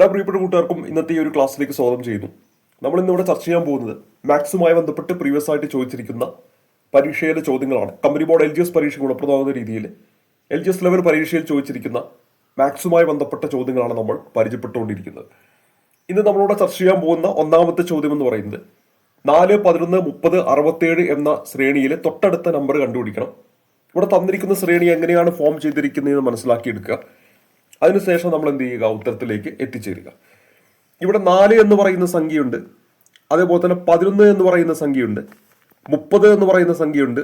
എല്ലാ പ്രിയപ്പെട്ട കൂട്ടുകാർക്കും ഇന്നത്തെ ഈ ഒരു ക്ലാസ്സിലേക്ക് സ്വാഗതം ചെയ്യുന്നു. നമ്മൾ ഇന്നിവിടെ ചർച്ച ചെയ്യാൻ പോകുന്നത് മാത്സുമായി ബന്ധപ്പെട്ട് പ്രീവിയസ് ആയിട്ട് ചോദിച്ചിരിക്കുന്ന പരീക്ഷയിലെ ചോദ്യങ്ങളാണ്. Company board L G S പരീക്ഷ ഗുണപ്രദമാകുന്ന രീതിയിൽ എൽ ജി എസ് ലെവൽ പരീക്ഷയിൽ ചോദിച്ചിരിക്കുന്ന മാത്സുമായി ബന്ധപ്പെട്ട ചോദ്യങ്ങളാണ് നമ്മൾ പരിചയപ്പെട്ടുകൊണ്ടിരിക്കുന്നത്. ഇന്ന് നമ്മളോട് ചർച്ച ചെയ്യാൻ പോകുന്ന ഒന്നാമത്തെ ചോദ്യം എന്ന് പറയുന്നത് നാല് പതിനൊന്ന് മുപ്പത് അറുപത്തേഴ് എന്ന ശ്രേണിയിലെ തൊട്ടടുത്ത നമ്പർ കണ്ടുപിടിക്കണം. ഇവിടെ തന്നിരിക്കുന്ന ശ്രേണി എങ്ങനെയാണ് ഫോം ചെയ്തിരിക്കുന്നതെന്ന് മനസ്സിലാക്കിയെടുക്കുക. അതിനുശേഷം നമ്മൾ എന്ത് ചെയ്യുക? ഉത്തരത്തിലേക്ക് എത്തിച്ചേരുക. ഇവിടെ നാല് എന്ന് പറയുന്ന സംഖ്യയുണ്ട്. അതേപോലെ തന്നെ പതിനൊന്ന് എന്ന് പറയുന്ന സംഖ്യയുണ്ട്. മുപ്പത് എന്ന് പറയുന്ന സംഖ്യയുണ്ട്.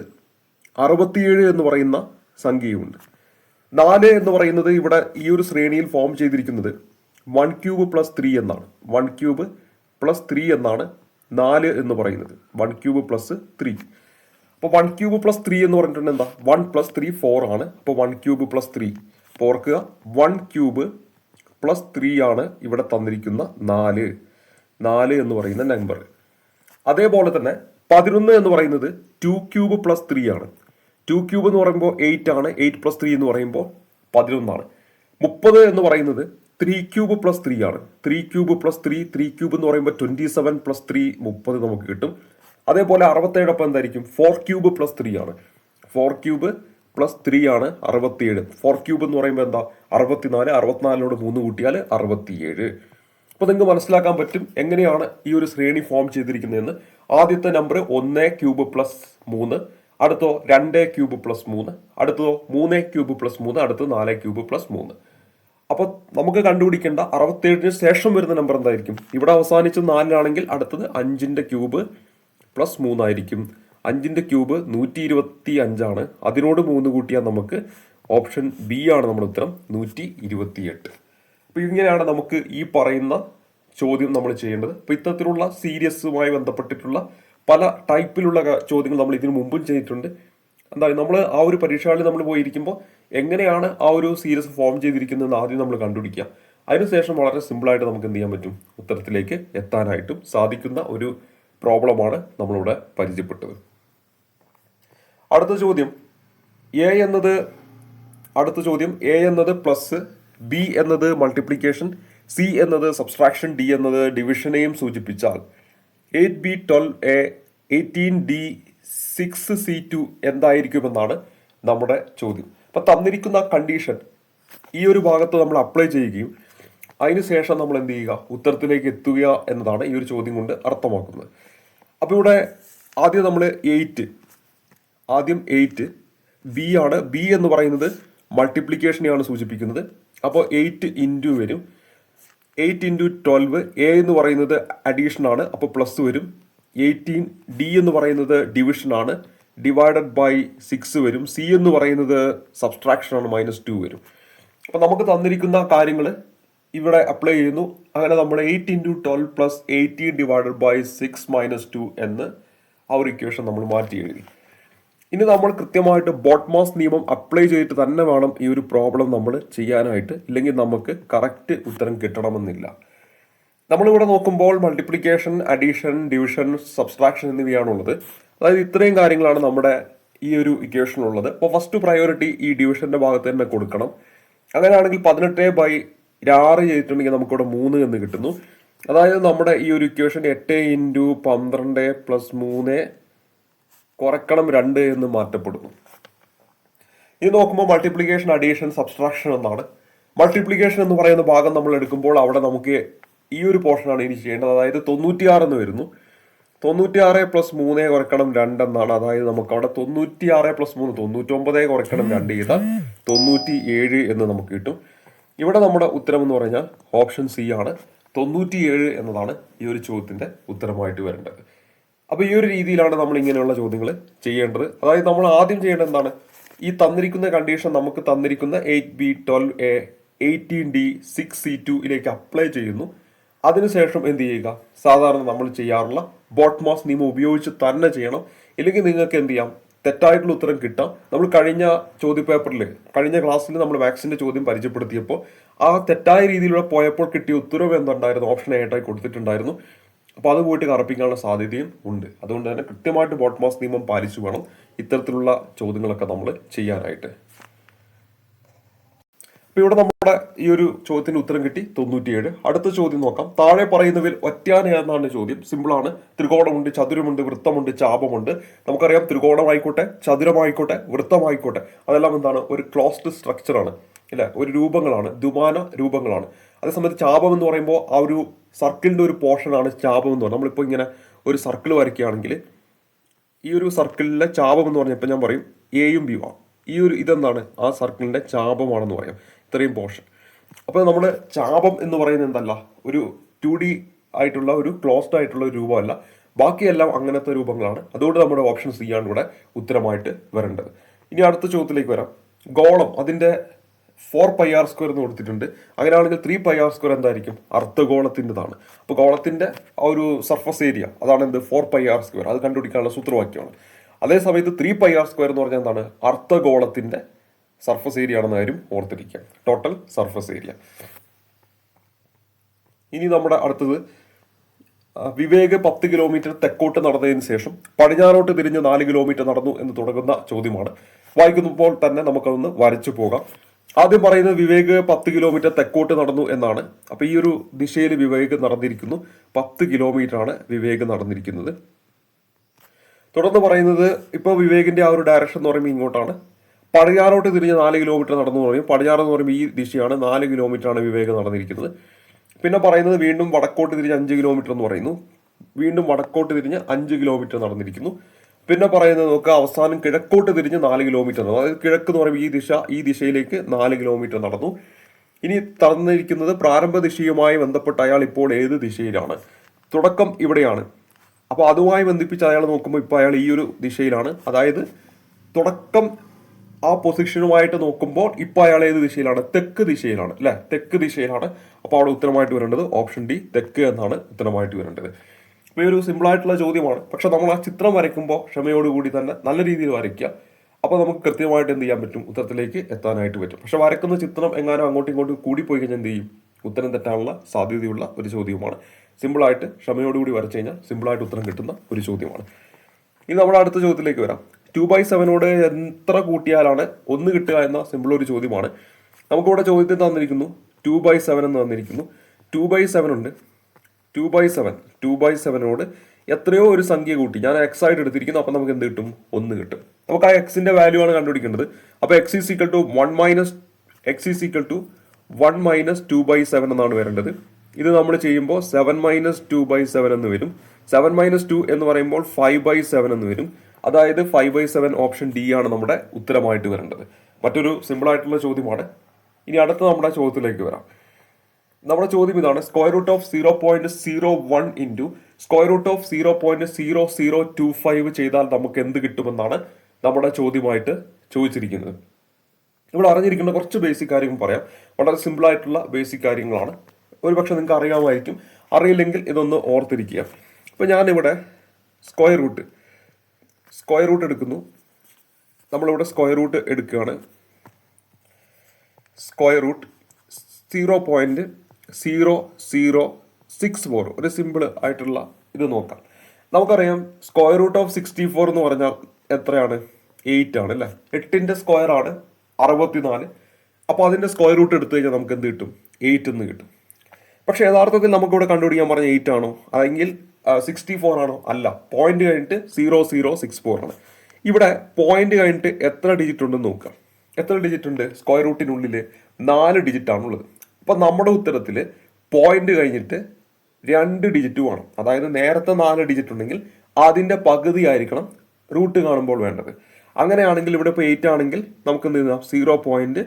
അറുപത്തിയേഴ് എന്ന് പറയുന്ന സംഖ്യയുമുണ്ട്. നാല് എന്ന് പറയുന്നത് ഇവിടെ ഈ ഒരു ശ്രേണിയിൽ ഫോം ചെയ്തിരിക്കുന്നത് വൺ ക്യൂബ് പ്ലസ് ത്രീ എന്നാണ്. വൺ ക്യൂബ് പ്ലസ് ത്രീ എന്നാണ് നാല് എന്ന് പറയുന്നത്. വൺ ക്യൂബ് പ്ലസ് ത്രീ അപ്പോൾ വൺ ക്യൂബ് പ്ലസ് ത്രീ എന്ന് പറഞ്ഞിട്ടുണ്ടെങ്കിൽ എന്താ വൺ പ്ലസ് ത്രീ ഫോർ ആണ്. അപ്പോൾ വൺ ക്യൂബ് പ്ലസ് ത്രീ ഓർക്കുക വൺ ക്യൂബ് പ്ലസ് ത്രീ ആണ് ഇവിടെ തന്നിരിക്കുന്ന നാല്. നാല് എന്ന് പറയുന്ന നമ്പർ. അതേപോലെ തന്നെ പതിനൊന്ന് എന്ന് പറയുന്നത് ടു ക്യൂബ് പ്ലസ് ത്രീ ആണ്. ടു ക്യൂബ് എന്ന് പറയുമ്പോൾ എയ്റ്റ് ആണ്. എയ്റ്റ് പ്ലസ് ത്രീ എന്ന് പറയുമ്പോൾ പതിനൊന്നാണ്. മുപ്പത് എന്ന് പറയുന്നത് ത്രീ ക്യൂബ് പ്ലസ് ത്രീ ആണ്. Three cube plus three three cube എന്ന് പറയുമ്പോൾ ട്വന്റി സെവൻ പ്ലസ് ത്രീ മുപ്പത് നമുക്ക് കിട്ടും. അതേപോലെ അറുപത്തേഴൊപ്പം എന്തായിരിക്കും? ഫോർ ക്യൂബ് പ്ലസ് ത്രീ ആണ്. ഫോർ ക്യൂബ് പ്ലസ് ത്രീ ആണ് അറുപത്തിയേഴ്. ഫോർ ക്യൂബ് എന്ന് പറയുമ്പോൾ എന്താ? അറുപത്തിനാല് അറുപത്തിനാലിനോട് മൂന്ന് കൂട്ടിയാൽ അറുപത്തിയേഴ്. അപ്പോൾ നിങ്ങൾക്ക് മനസ്സിലാക്കാൻ പറ്റും എങ്ങനെയാണ് ഈ ഒരു ശ്രേണി ഫോം ചെയ്തിരിക്കുന്നതെന്ന്. ആദ്യത്തെ നമ്പർ ഒന്ന് ക്യൂബ് പ്ലസ് മൂന്ന് അടുത്തോ രണ്ട് ക്യൂബ് പ്ലസ് മൂന്ന് അടുത്തതോ മൂന്ന് ക്യൂബ് പ്ലസ് മൂന്ന് അടുത്ത് നാല് ക്യൂബ് പ്ലസ് മൂന്ന്. അപ്പോൾ നമുക്ക് കണ്ടുപിടിക്കേണ്ട അറുപത്തേഴിന് ശേഷം വരുന്ന നമ്പർ എന്തായിരിക്കും? ഇവിടെ അവസാനിച്ച് നാലിലാണെങ്കിൽ അടുത്തത് അഞ്ചിന്റെ ക്യൂബ് പ്ലസ് മൂന്നായിരിക്കും. അഞ്ചിന്റെ ക്യൂബ് നൂറ്റി ഇരുപത്തി അഞ്ചാണ് അതിനോട് മൂന്ന് കൂട്ടിയാൽ നമുക്ക് ഓപ്ഷൻ ബി ആണ് നമ്മുടെ ഉത്തരം നൂറ്റി ഇരുപത്തിയെട്ട് അപ്പോൾ ഇങ്ങനെയാണ് നമുക്ക് ഈ പറയുന്ന ചോദ്യം നമ്മൾ ചെയ്യേണ്ടത്. അപ്പോൾ ഇത്തരത്തിലുള്ള സീരിയസുമായി ബന്ധപ്പെട്ടിട്ടുള്ള പല ടൈപ്പിലുള്ള ചോദ്യങ്ങൾ നമ്മൾ ഇതിനു മുമ്പും ചെയ്തിട്ടുണ്ട്. എന്താ നമ്മൾ ആ ഒരു പരീക്ഷകളിൽ നമ്മൾ പോയിരിക്കുമ്പോൾ എങ്ങനെയാണ് ആ ഒരു സീരിയസ് ഫോം ചെയ്തിരിക്കുന്നതെന്ന് ആദ്യം നമ്മൾ കണ്ടുപിടിക്കുക. അതിനുശേഷം വളരെ സിമ്പിളായിട്ട് നമുക്ക് എന്ത് ചെയ്യാൻ പറ്റും? ഉത്തരത്തിലേക്ക് എത്താനായിട്ടും സാധിക്കുന്ന ഒരു പ്രോബ്ലമാണ് നമ്മളിവിടെ പരിചയപ്പെട്ടത്. അടുത്ത ചോദ്യം. എ എന്നത് അടുത്ത ചോദ്യം എ എന്നത് പ്ലസ് ബി എന്നത് മൾട്ടിപ്ലിക്കേഷൻ സി എന്നത് സബ്സ്ട്രാക്ഷൻ ഡി എന്നത് ഡിവിഷനെയും സൂചിപ്പിച്ചാൽ eight B twelve A eighteen D six C two എന്തായിരിക്കുമെന്നാണ് നമ്മുടെ ചോദ്യം. അപ്പം തന്നിരിക്കുന്ന കണ്ടീഷൻ ഈ ഒരു ഭാഗത്ത് നമ്മൾ അപ്ലൈ ചെയ്യുകയും അതിനുശേഷം നമ്മൾ എന്ത് ചെയ്യുക? ഉത്തരത്തിലേക്ക് എത്തുക എന്നതാണ് ഈ ഒരു ചോദ്യം കൊണ്ട് അർത്ഥമാക്കുന്നത്. അപ്പോൾ ഇവിടെ ആദ്യം നമ്മൾ എയ്റ്റ് ആദ്യം എയ്റ്റ് ബി ആണ് ബി എന്ന് പറയുന്നത് മൾട്ടിപ്ലിക്കേഷനെയാണ് സൂചിപ്പിക്കുന്നത്. അപ്പോൾ എയ്റ്റ് ഇന്റു വരും. എയ്റ്റ് ഇന്റു ട്വൽവ് എ എന്ന് പറയുന്നത് അഡീഷൻ ആണ് അപ്പോൾ പ്ലസ് വരും. എയ്റ്റീൻ ഡി എന്ന് പറയുന്നത് ഡിവിഷൻ ആണ്. ഡിവൈഡഡ് ബൈ സിക്സ് വരും. സി എന്ന് പറയുന്നത് സബ്സ്ട്രാക്ഷൻ ആണ് മൈനസ് ടു വരും. അപ്പോൾ നമുക്ക് തന്നിരിക്കുന്ന കാര്യങ്ങൾ ഇവിടെ അപ്ലൈ ചെയ്യുന്നു. അങ്ങനെ നമ്മൾ eight into twelve plus eighteen divided by six minus two എന്ന് ആ ഒരു ഇക്വേഷൻ നമ്മൾ മാറ്റി എഴുതി. ഇനി നമ്മൾ കൃത്യമായിട്ട് ബോട്ട്മാസ് നിയമം അപ്ലൈ ചെയ്തിട്ട് തന്നെ വേണം ഈ ഒരു പ്രോബ്ലം നമ്മൾ ചെയ്യാനായിട്ട്. ഇല്ലെങ്കിൽ നമുക്ക് കറക്റ്റ് ഉത്തരം കിട്ടണമെന്നില്ല. നമ്മളിവിടെ നോക്കുമ്പോൾ മൾട്ടിപ്ലിക്കേഷൻ അഡീഷൻ ഡിവിഷൻ സബ്സ്ട്രാക്ഷൻ എന്നിവയാണുള്ളത്. അതായത് ഇത്രയും കാര്യങ്ങളാണ് നമ്മുടെ ഈ ഒരു ഇക്വേഷനുള്ളത് അപ്പോൾ ഫസ്റ്റ് പ്രയോറിറ്റി ഈ ഡിവിഷന്റെ ഭാഗത്ത് തന്നെ കൊടുക്കണം. അങ്ങനെയാണെങ്കിൽ പതിനെട്ട് ബൈ ആറ് ചെയ്തിട്ടുണ്ടെങ്കിൽ നമുക്കിവിടെ മൂന്ന് എന്ന് കിട്ടുന്നു. അതായത് നമ്മുടെ ഈ ഒരു ഇക്വേഷൻ എട്ട് ഇന്റു പന്ത്രണ്ട് പ്ലസ് മൂന്ന് കുറക്കണം രണ്ട് എന്ന് മാറ്റപ്പെടുന്നു. ഇത് നോക്കുമ്പോൾ മൾട്ടിപ്ലിക്കേഷൻ അഡീഷൻ സബ്സ്ട്രാക്ഷൻ എന്നാണ്. മൾട്ടിപ്ലിക്കേഷൻ എന്ന് പറയുന്ന ഭാഗം നമ്മൾ എടുക്കുമ്പോൾ അവിടെ നമുക്ക് ഈ ഒരു പോർഷനാണ് ഇനി ചെയ്യേണ്ടത്. അതായത് തൊണ്ണൂറ്റിയാറ് എന്ന് വരുന്നു. തൊണ്ണൂറ്റിയാറ് പ്ലസ് മൂന്ന് കുറക്കണം രണ്ട് എന്നാണ്. അതായത് നമുക്ക് അവിടെ തൊണ്ണൂറ്റിയാറ് പ്ലസ് മൂന്ന് തൊണ്ണൂറ്റൊമ്പത് കുറക്കണം രണ്ട് ചെയ്താൽ തൊണ്ണൂറ്റി ഏഴ് എന്ന് നമുക്ക് കിട്ടും. ഇവിടെ നമ്മുടെ ഉത്തരം എന്ന് പറഞ്ഞാൽ ഓപ്ഷൻ സി ആണ്. തൊണ്ണൂറ്റിയേഴ് എന്നതാണ് ഈ ഒരു ചോദ്യത്തിന്റെ ഉത്തരമായിട്ട് വരേണ്ടത്. അപ്പൊ ഈ ഒരു രീതിയിലാണ് നമ്മൾ ഇങ്ങനെയുള്ള ചോദ്യങ്ങൾ ചെയ്യേണ്ടത്. അതായത് നമ്മൾ ആദ്യം ചെയ്യേണ്ടത് എന്താണ്? ഈ തന്നിരിക്കുന്ന കണ്ടീഷൻ നമുക്ക് തന്നിരിക്കുന്ന eight B twelve A eighteen D six C ടുയിലേക്ക് apply ചെയ്യുന്നു. അതിനുശേഷം എന്ത് ചെയ്യുക? സാധാരണ നമ്മൾ ചെയ്യാറുള്ള ബോട്ട്മാസ് നിയമം ഉപയോഗിച്ച് തന്നെ ചെയ്യണം. ഇല്ലെങ്കിൽ നിങ്ങൾക്ക് എന്ത് ചെയ്യാം? തെറ്റായിട്ടുള്ള ഉത്തരം കിട്ടാം. നമ്മൾ കഴിഞ്ഞ ചോദ്യപേപ്പറിൽ കഴിഞ്ഞ ക്ലാസ്സിൽ നമ്മൾ മാത്സിന്റെ ചോദ്യം പരിചയപ്പെടുത്തിയപ്പോൾ ആ തെറ്റായ രീതിയിലൂടെ പോയപ്പോൾ കിട്ടിയ ഉത്തരവ് എന്തുണ്ടായിരുന്നു? ഓപ്ഷൻ ആയിട്ടായി കൊടുത്തിട്ടുണ്ടായിരുന്നു. അപ്പോൾ അത് പോയിട്ട് കറപ്പിക്കാനുള്ള സാധ്യതയും ഉണ്ട്. അതുകൊണ്ട് തന്നെ കൃത്യമായിട്ട് ബോട്ട്മാസ് നിയമം പാലിച്ചു വേണം ഇത്തരത്തിലുള്ള ചോദ്യങ്ങളൊക്കെ നമ്മൾ ചെയ്യാനായിട്ട്. അപ്പോൾ ഇവിടെ നമ്മുടെ ഈ ഒരു ചോദ്യത്തിന് ഉത്തരം കിട്ടി തൊണ്ണൂറ്റിയേഴ്. അടുത്ത ചോദ്യം നോക്കാം. താഴെ പറയുന്നതിൽ ഒറ്റാന എന്നാണ് ചോദ്യം. സിമ്പിളാണ് ത്രികോണമുണ്ട് ചതുരമുണ്ട് വൃത്തമുണ്ട് ചാപമുണ്ട്. നമുക്കറിയാം ത്രികോണമായിക്കോട്ടെ ചതുരമായിക്കോട്ടെ വൃത്തമായിക്കോട്ടെ. അതെല്ലാം എന്താണ്? ഒരു ക്ലോസ്ഡ് സ്ട്രക്ചറാണ് ഇല്ല ഒരു രൂപങ്ങളാണ്. ദ്വിമാന രൂപങ്ങളാണ്. അതേസമയത്ത് ചാപം എന്ന് പറയുമ്പോൾ ആ ഒരു സർക്കിളിന്റെ ഒരു പോർഷനാണ് ചാപം എന്ന് പറയുന്നത്. നമ്മളിപ്പോൾ ഇങ്ങനെ ഒരു സർക്കിൾ വരയ്ക്കുകയാണെങ്കിൽ ഈ ഒരു സർക്കിളിലെ ചാപം എന്ന് പറഞ്ഞപ്പോൾ ഞാൻ പറയും എയും ബി ആണ്. ഈ ഒരു ഇതെന്താണ്? ആ സർക്കിളിന്റെ ചാപമാണെന്ന് പറയാം. ഇത്രയും പോർഷൻ. അപ്പോൾ നമ്മൾ ചാപം എന്ന് പറയുന്നത് എന്തല്ല? ഒരു ടു ഡി ആയിട്ടുള്ള ഒരു ക്ലോസ്ഡ് ആയിട്ടുള്ള ഒരു രൂപമല്ല. ബാക്കിയെല്ലാം അങ്ങനത്തെ രൂപങ്ങളാണ്. അതുകൊണ്ട് നമ്മുടെ ഓപ്ഷൻ സി ആണ് ഇവിടെ ഉത്തരമായിട്ട് വരേണ്ടത്. ഇനി അടുത്ത ചോദ്യത്തിലേക്ക് വരാം. ഗോളം അതിന്റെ ഫോർ പൈ ആർ സ്ക്വയർ എന്ന് കൊടുത്തിട്ടുണ്ട്. അങ്ങനെയാണെങ്കിൽ ത്രീ പൈ ആർ സ്ക്വയർ എന്തായിരിക്കും? അർദ്ധഗോളത്തിന്റെതാണ്. അപ്പോൾ ഗോളത്തിന്റെ ആ ഒരു സർഫസ് ഏരിയ അതാണ് എന്ത്? ഫോർ പൈ ആർ സ്ക്വയർ അത് കണ്ടുപിടിക്കാനുള്ള സൂത്രവാക്യമാണ്. അതേ സമയത്ത് ത്രീ പൈ ആർ സ്ക്വയർ എന്ന് പറഞ്ഞാൽ എന്താണ്? അർദ്ധഗോളത്തിന്റെ സർഫസ് ഏരിയ ആണെന്ന് കാര്യം ഓർത്തിരിക്കുക. ടോട്ടൽ സർഫസ് ഏരിയ ഇനി നമ്മുടെ അടുത്തത് വിവേക് പത്ത് കിലോമീറ്റർ തെക്കോട്ട് നടന്നതിന് ശേഷം പടിഞ്ഞാറോട്ട് തിരിഞ്ഞ് നാല് കിലോമീറ്റർ നടന്നു എന്ന് തുടങ്ങുന്ന ചോദ്യമാണ്. വായിക്കുമ്പോൾ തന്നെ നമുക്കതൊന്ന് വരച്ചു പോകാം. ആദ്യം പറയുന്നത് വിവേക് പത്ത് കിലോമീറ്റർ തെക്കോട്ട് നടന്നു എന്നാണ്. അപ്പോൾ ഈ ഒരു ദിശയിൽ വിവേക് നടന്നിരിക്കുന്നു. പത്ത് ആണ് വിവേക് നടന്നിരിക്കുന്നത്. തുടർന്ന് പറയുന്നത് ഇപ്പോൾ വിവേകിന്റെ ആ ഒരു ഡയറക്ഷൻ എന്ന് പറയുമ്പോൾ ഇങ്ങോട്ടാണ്. പടിഞ്ഞാറോട്ട് തിരിഞ്ഞ് നാല് കിലോമീറ്റർ നടന്നു പറയും. പടിഞ്ഞാറ് എന്ന് പറയുമ്പോൾ ഈ ദിശയാണ് നാല് കിലോമീറ്റർ ആണ് വിവേക് നടന്നിരിക്കുന്നത്. പിന്നെ പറയുന്നത് വീണ്ടും വടക്കോട്ട് തിരിഞ്ഞ് അഞ്ച് കിലോമീറ്റർ എന്ന് പറയുന്നു. വീണ്ടും വടക്കോട്ട് തിരിഞ്ഞ് അഞ്ച് കിലോമീറ്റർ നടന്നിരിക്കുന്നു. പിന്നെ പറയുന്നത് നോക്കുക അവസാനം കിഴക്കോട്ട് തിരിഞ്ഞ് നാല് കിലോമീറ്റർ. അതായത് കിഴക്ക് എന്ന് പറയുമ്പോൾ ഈ ദിശ ഈ ദിശയിലേക്ക് നാല് കിലോമീറ്റർ നടന്നു. ഇനി തന്നിരിക്കുന്നത് പ്രാരംഭ ദിശയുമായി ബന്ധപ്പെട്ട് അയാൾ ഇപ്പോൾ ഏത് ദിശയിലാണ്? തുടക്കം ഇവിടെയാണ്. അപ്പോൾ അതുമായി ബന്ധിപ്പിച്ച് അയാൾ നോക്കുമ്പോൾ ഇപ്പോൾ അയാൾ ഈ ഒരു ദിശയിലാണ്. അതായത് തുടക്കം ആ പൊസിഷനുമായിട്ട് നോക്കുമ്പോൾ ഇപ്പോൾ അയാൾ ഏത് ദിശയിലാണ്? തെക്ക് ദിശയിലാണ് അല്ലെ? തെക്ക് ദിശയിലാണ്. അപ്പോൾ അവിടെ ഉത്തരമായിട്ട് വരേണ്ടത് ഓപ്ഷൻ ഡി തെക്ക് എന്നാണ് ഉത്തരമായിട്ട് വരേണ്ടത്. സിമ്പിൾ ആയിട്ടുള്ള ചോദ്യമാണ്. പക്ഷെ നമ്മൾ ആ ചിത്രം വരയ്ക്കുമ്പോൾ ക്ഷമയോടുകൂടി തന്നെ നല്ല രീതിയിൽ വരയ്ക്കുക. അപ്പോൾ നമുക്ക് കൃത്യമായിട്ട് എന്ത് ചെയ്യാൻ പറ്റും? ഉത്തരത്തിലേക്ക് എത്താനായിട്ട് പറ്റും. പക്ഷെ വരക്കുന്ന ചിത്രം എങ്ങാനും അങ്ങോട്ടും ഇങ്ങോട്ടും കൂടി പോയി കഴിഞ്ഞാൽ എന്ത് ചെയ്യും? ഉത്തരം തെറ്റാനുള്ള സാധ്യതയുള്ള ഒരു ചോദ്യമാണ് സിമ്പിളായിട്ട് ക്ഷമയോടുകൂടി വരച്ചു കഴിഞ്ഞാൽ സിമ്പിളായിട്ട് ഉത്തരം കിട്ടുന്ന ഒരു ചോദ്യമാണ്. ഇനി നമ്മുടെ അടുത്ത ചോദ്യത്തിലേക്ക് വരാം. ടു ബൈ സെവനോട് എത്ര കൂട്ടിയാലാണ് ഒന്ന് കിട്ടുക എന്ന സിമ്പിൾ ഒരു ചോദ്യമാണ്. നമുക്കിവിടെ ചോദ്യത്തിൽ തന്നിരിക്കുന്നു. ടു ബൈ സെവൻ എന്ന് തന്നിരിക്കുന്നു. ടു ബൈ സെവൻ ഉണ്ട്. Two by seven two by സെവനോട് എത്രയോ ഒരു സംഖ്യ കൂട്ടി. ഞാൻ എക്സ് ആയിട്ട് എടുത്തിരിക്കുന്നു അപ്പം നമുക്ക് എന്ത് കിട്ടും? ഒന്ന് കിട്ടും. നമുക്ക് ആ എക്സിന്റെ വാല്യൂ ആണ് കണ്ടുപിടിക്കേണ്ടത്. അപ്പോൾ x is equal to one minus x is equal to one minus two by seven എന്നാണ് വരേണ്ടത്. ഇത് നമ്മൾ ചെയ്യുമ്പോൾ seven minus two by seven എന്ന് വരും. സെവൻ മൈനസ് ടു എന്ന് പറയുമ്പോൾ ഫൈവ് ബൈ സെവൻ എന്ന് വരും. അതായത് five by seven option D ആണ് നമ്മുടെ ഉത്തരമായിട്ട് വരേണ്ടത്. മറ്റൊരു സിമ്പിൾ ആയിട്ടുള്ള ചോദ്യമാണ്. ഇനി അടുത്ത നമ്മുടെ ചോദ്യത്തിലേക്ക് വരാം. നമ്മുടെ ചോദ്യം ഇതാണ്. Square root of zero point zero one into square root of zero point zero zero two five ചെയ്താൽ നമുക്ക് എന്ത് കിട്ടുമെന്നാണ് നമ്മുടെ ചോദ്യമായിട്ട് ചോദിച്ചിരിക്കുന്നത്. ഇവിടെ അറിഞ്ഞിരിക്കുന്ന കുറച്ച് ബേസിക് കാര്യങ്ങൾ പറയാം. വളരെ സിമ്പിൾ ആയിട്ടുള്ള ബേസിക് കാര്യങ്ങളാണ്. ഒരുപക്ഷെ നിങ്ങൾക്ക് അറിയാമായിരിക്കും. അറിയില്ലെങ്കിൽ ഇതൊന്ന് ഓർത്തിരിക്കുക. ഇപ്പം ഞാനിവിടെ സ്ക്വയർ റൂട്ട് സ്ക്വയർ റൂട്ട് എടുക്കുന്നു. നമ്മളിവിടെ സ്ക്വയർ റൂട്ട് എടുക്കുകയാണ്. Square root zero point zero zero six four. ഒരു സിമ്പിൾ ആയിട്ടുള്ള ഇത് നോക്കാം. നമുക്കറിയാം square root of sixty four എന്ന് പറഞ്ഞാൽ എത്രയാണ്? എയ്റ്റ് ആണ് അല്ലേ? എട്ടിന്റെ സ്ക്വയർ ആണ് അറുപത്തിനാല്. അപ്പോൾ അതിന്റെ സ്ക്വയർ റൂട്ട് എടുത്തു കഴിഞ്ഞാൽ നമുക്ക് എന്ത് കിട്ടും? എയ്റ്റ് എന്ന് കിട്ടും. പക്ഷേ യഥാർത്ഥത്തിൽ നമുക്കിവിടെ കണ്ടുപിടിക്കാൻ പറഞ്ഞ എയ്റ്റ് ആണോ? അല്ലെങ്കിൽ സിക്സ്റ്റി ഫോർ ആണോ? അല്ല. പോയിന്റ് കഴിഞ്ഞിട്ട് സീറോ സീറോ സിക്സ് ഫോർ ആണ്. ഇവിടെ പോയിന്റ് കഴിഞ്ഞിട്ട് എത്ര ഡിജിറ്റ് ഉണ്ടെന്ന് നോക്കാം. എത്ര ഡിജിറ്റ് ഉണ്ട്? സ്ക്വയർ റൂട്ടിനുള്ളിൽ നാല് ഡിജിറ്റ് ആണുള്ളത്. അപ്പൊ നമ്മുടെ ഉത്തരത്തിൽ പോയിന്റ് കഴിഞ്ഞിട്ട് രണ്ട് ഡിജിറ്റ് വേണം. അതായത് നേരത്തെ നാല് ഡിജിറ്റ് ഉണ്ടെങ്കിൽ അതിന്റെ പകുതി ആയിരിക്കണം റൂട്ട് കാണുമ്പോൾ വേണ്ടത്. അങ്ങനെയാണെങ്കിൽ ഇവിടെ ഇപ്പോൾ എയ്റ്റ് ആണെങ്കിൽ നമുക്ക് എന്ത് എഴുതാം? സീറോ പോയിന്റ്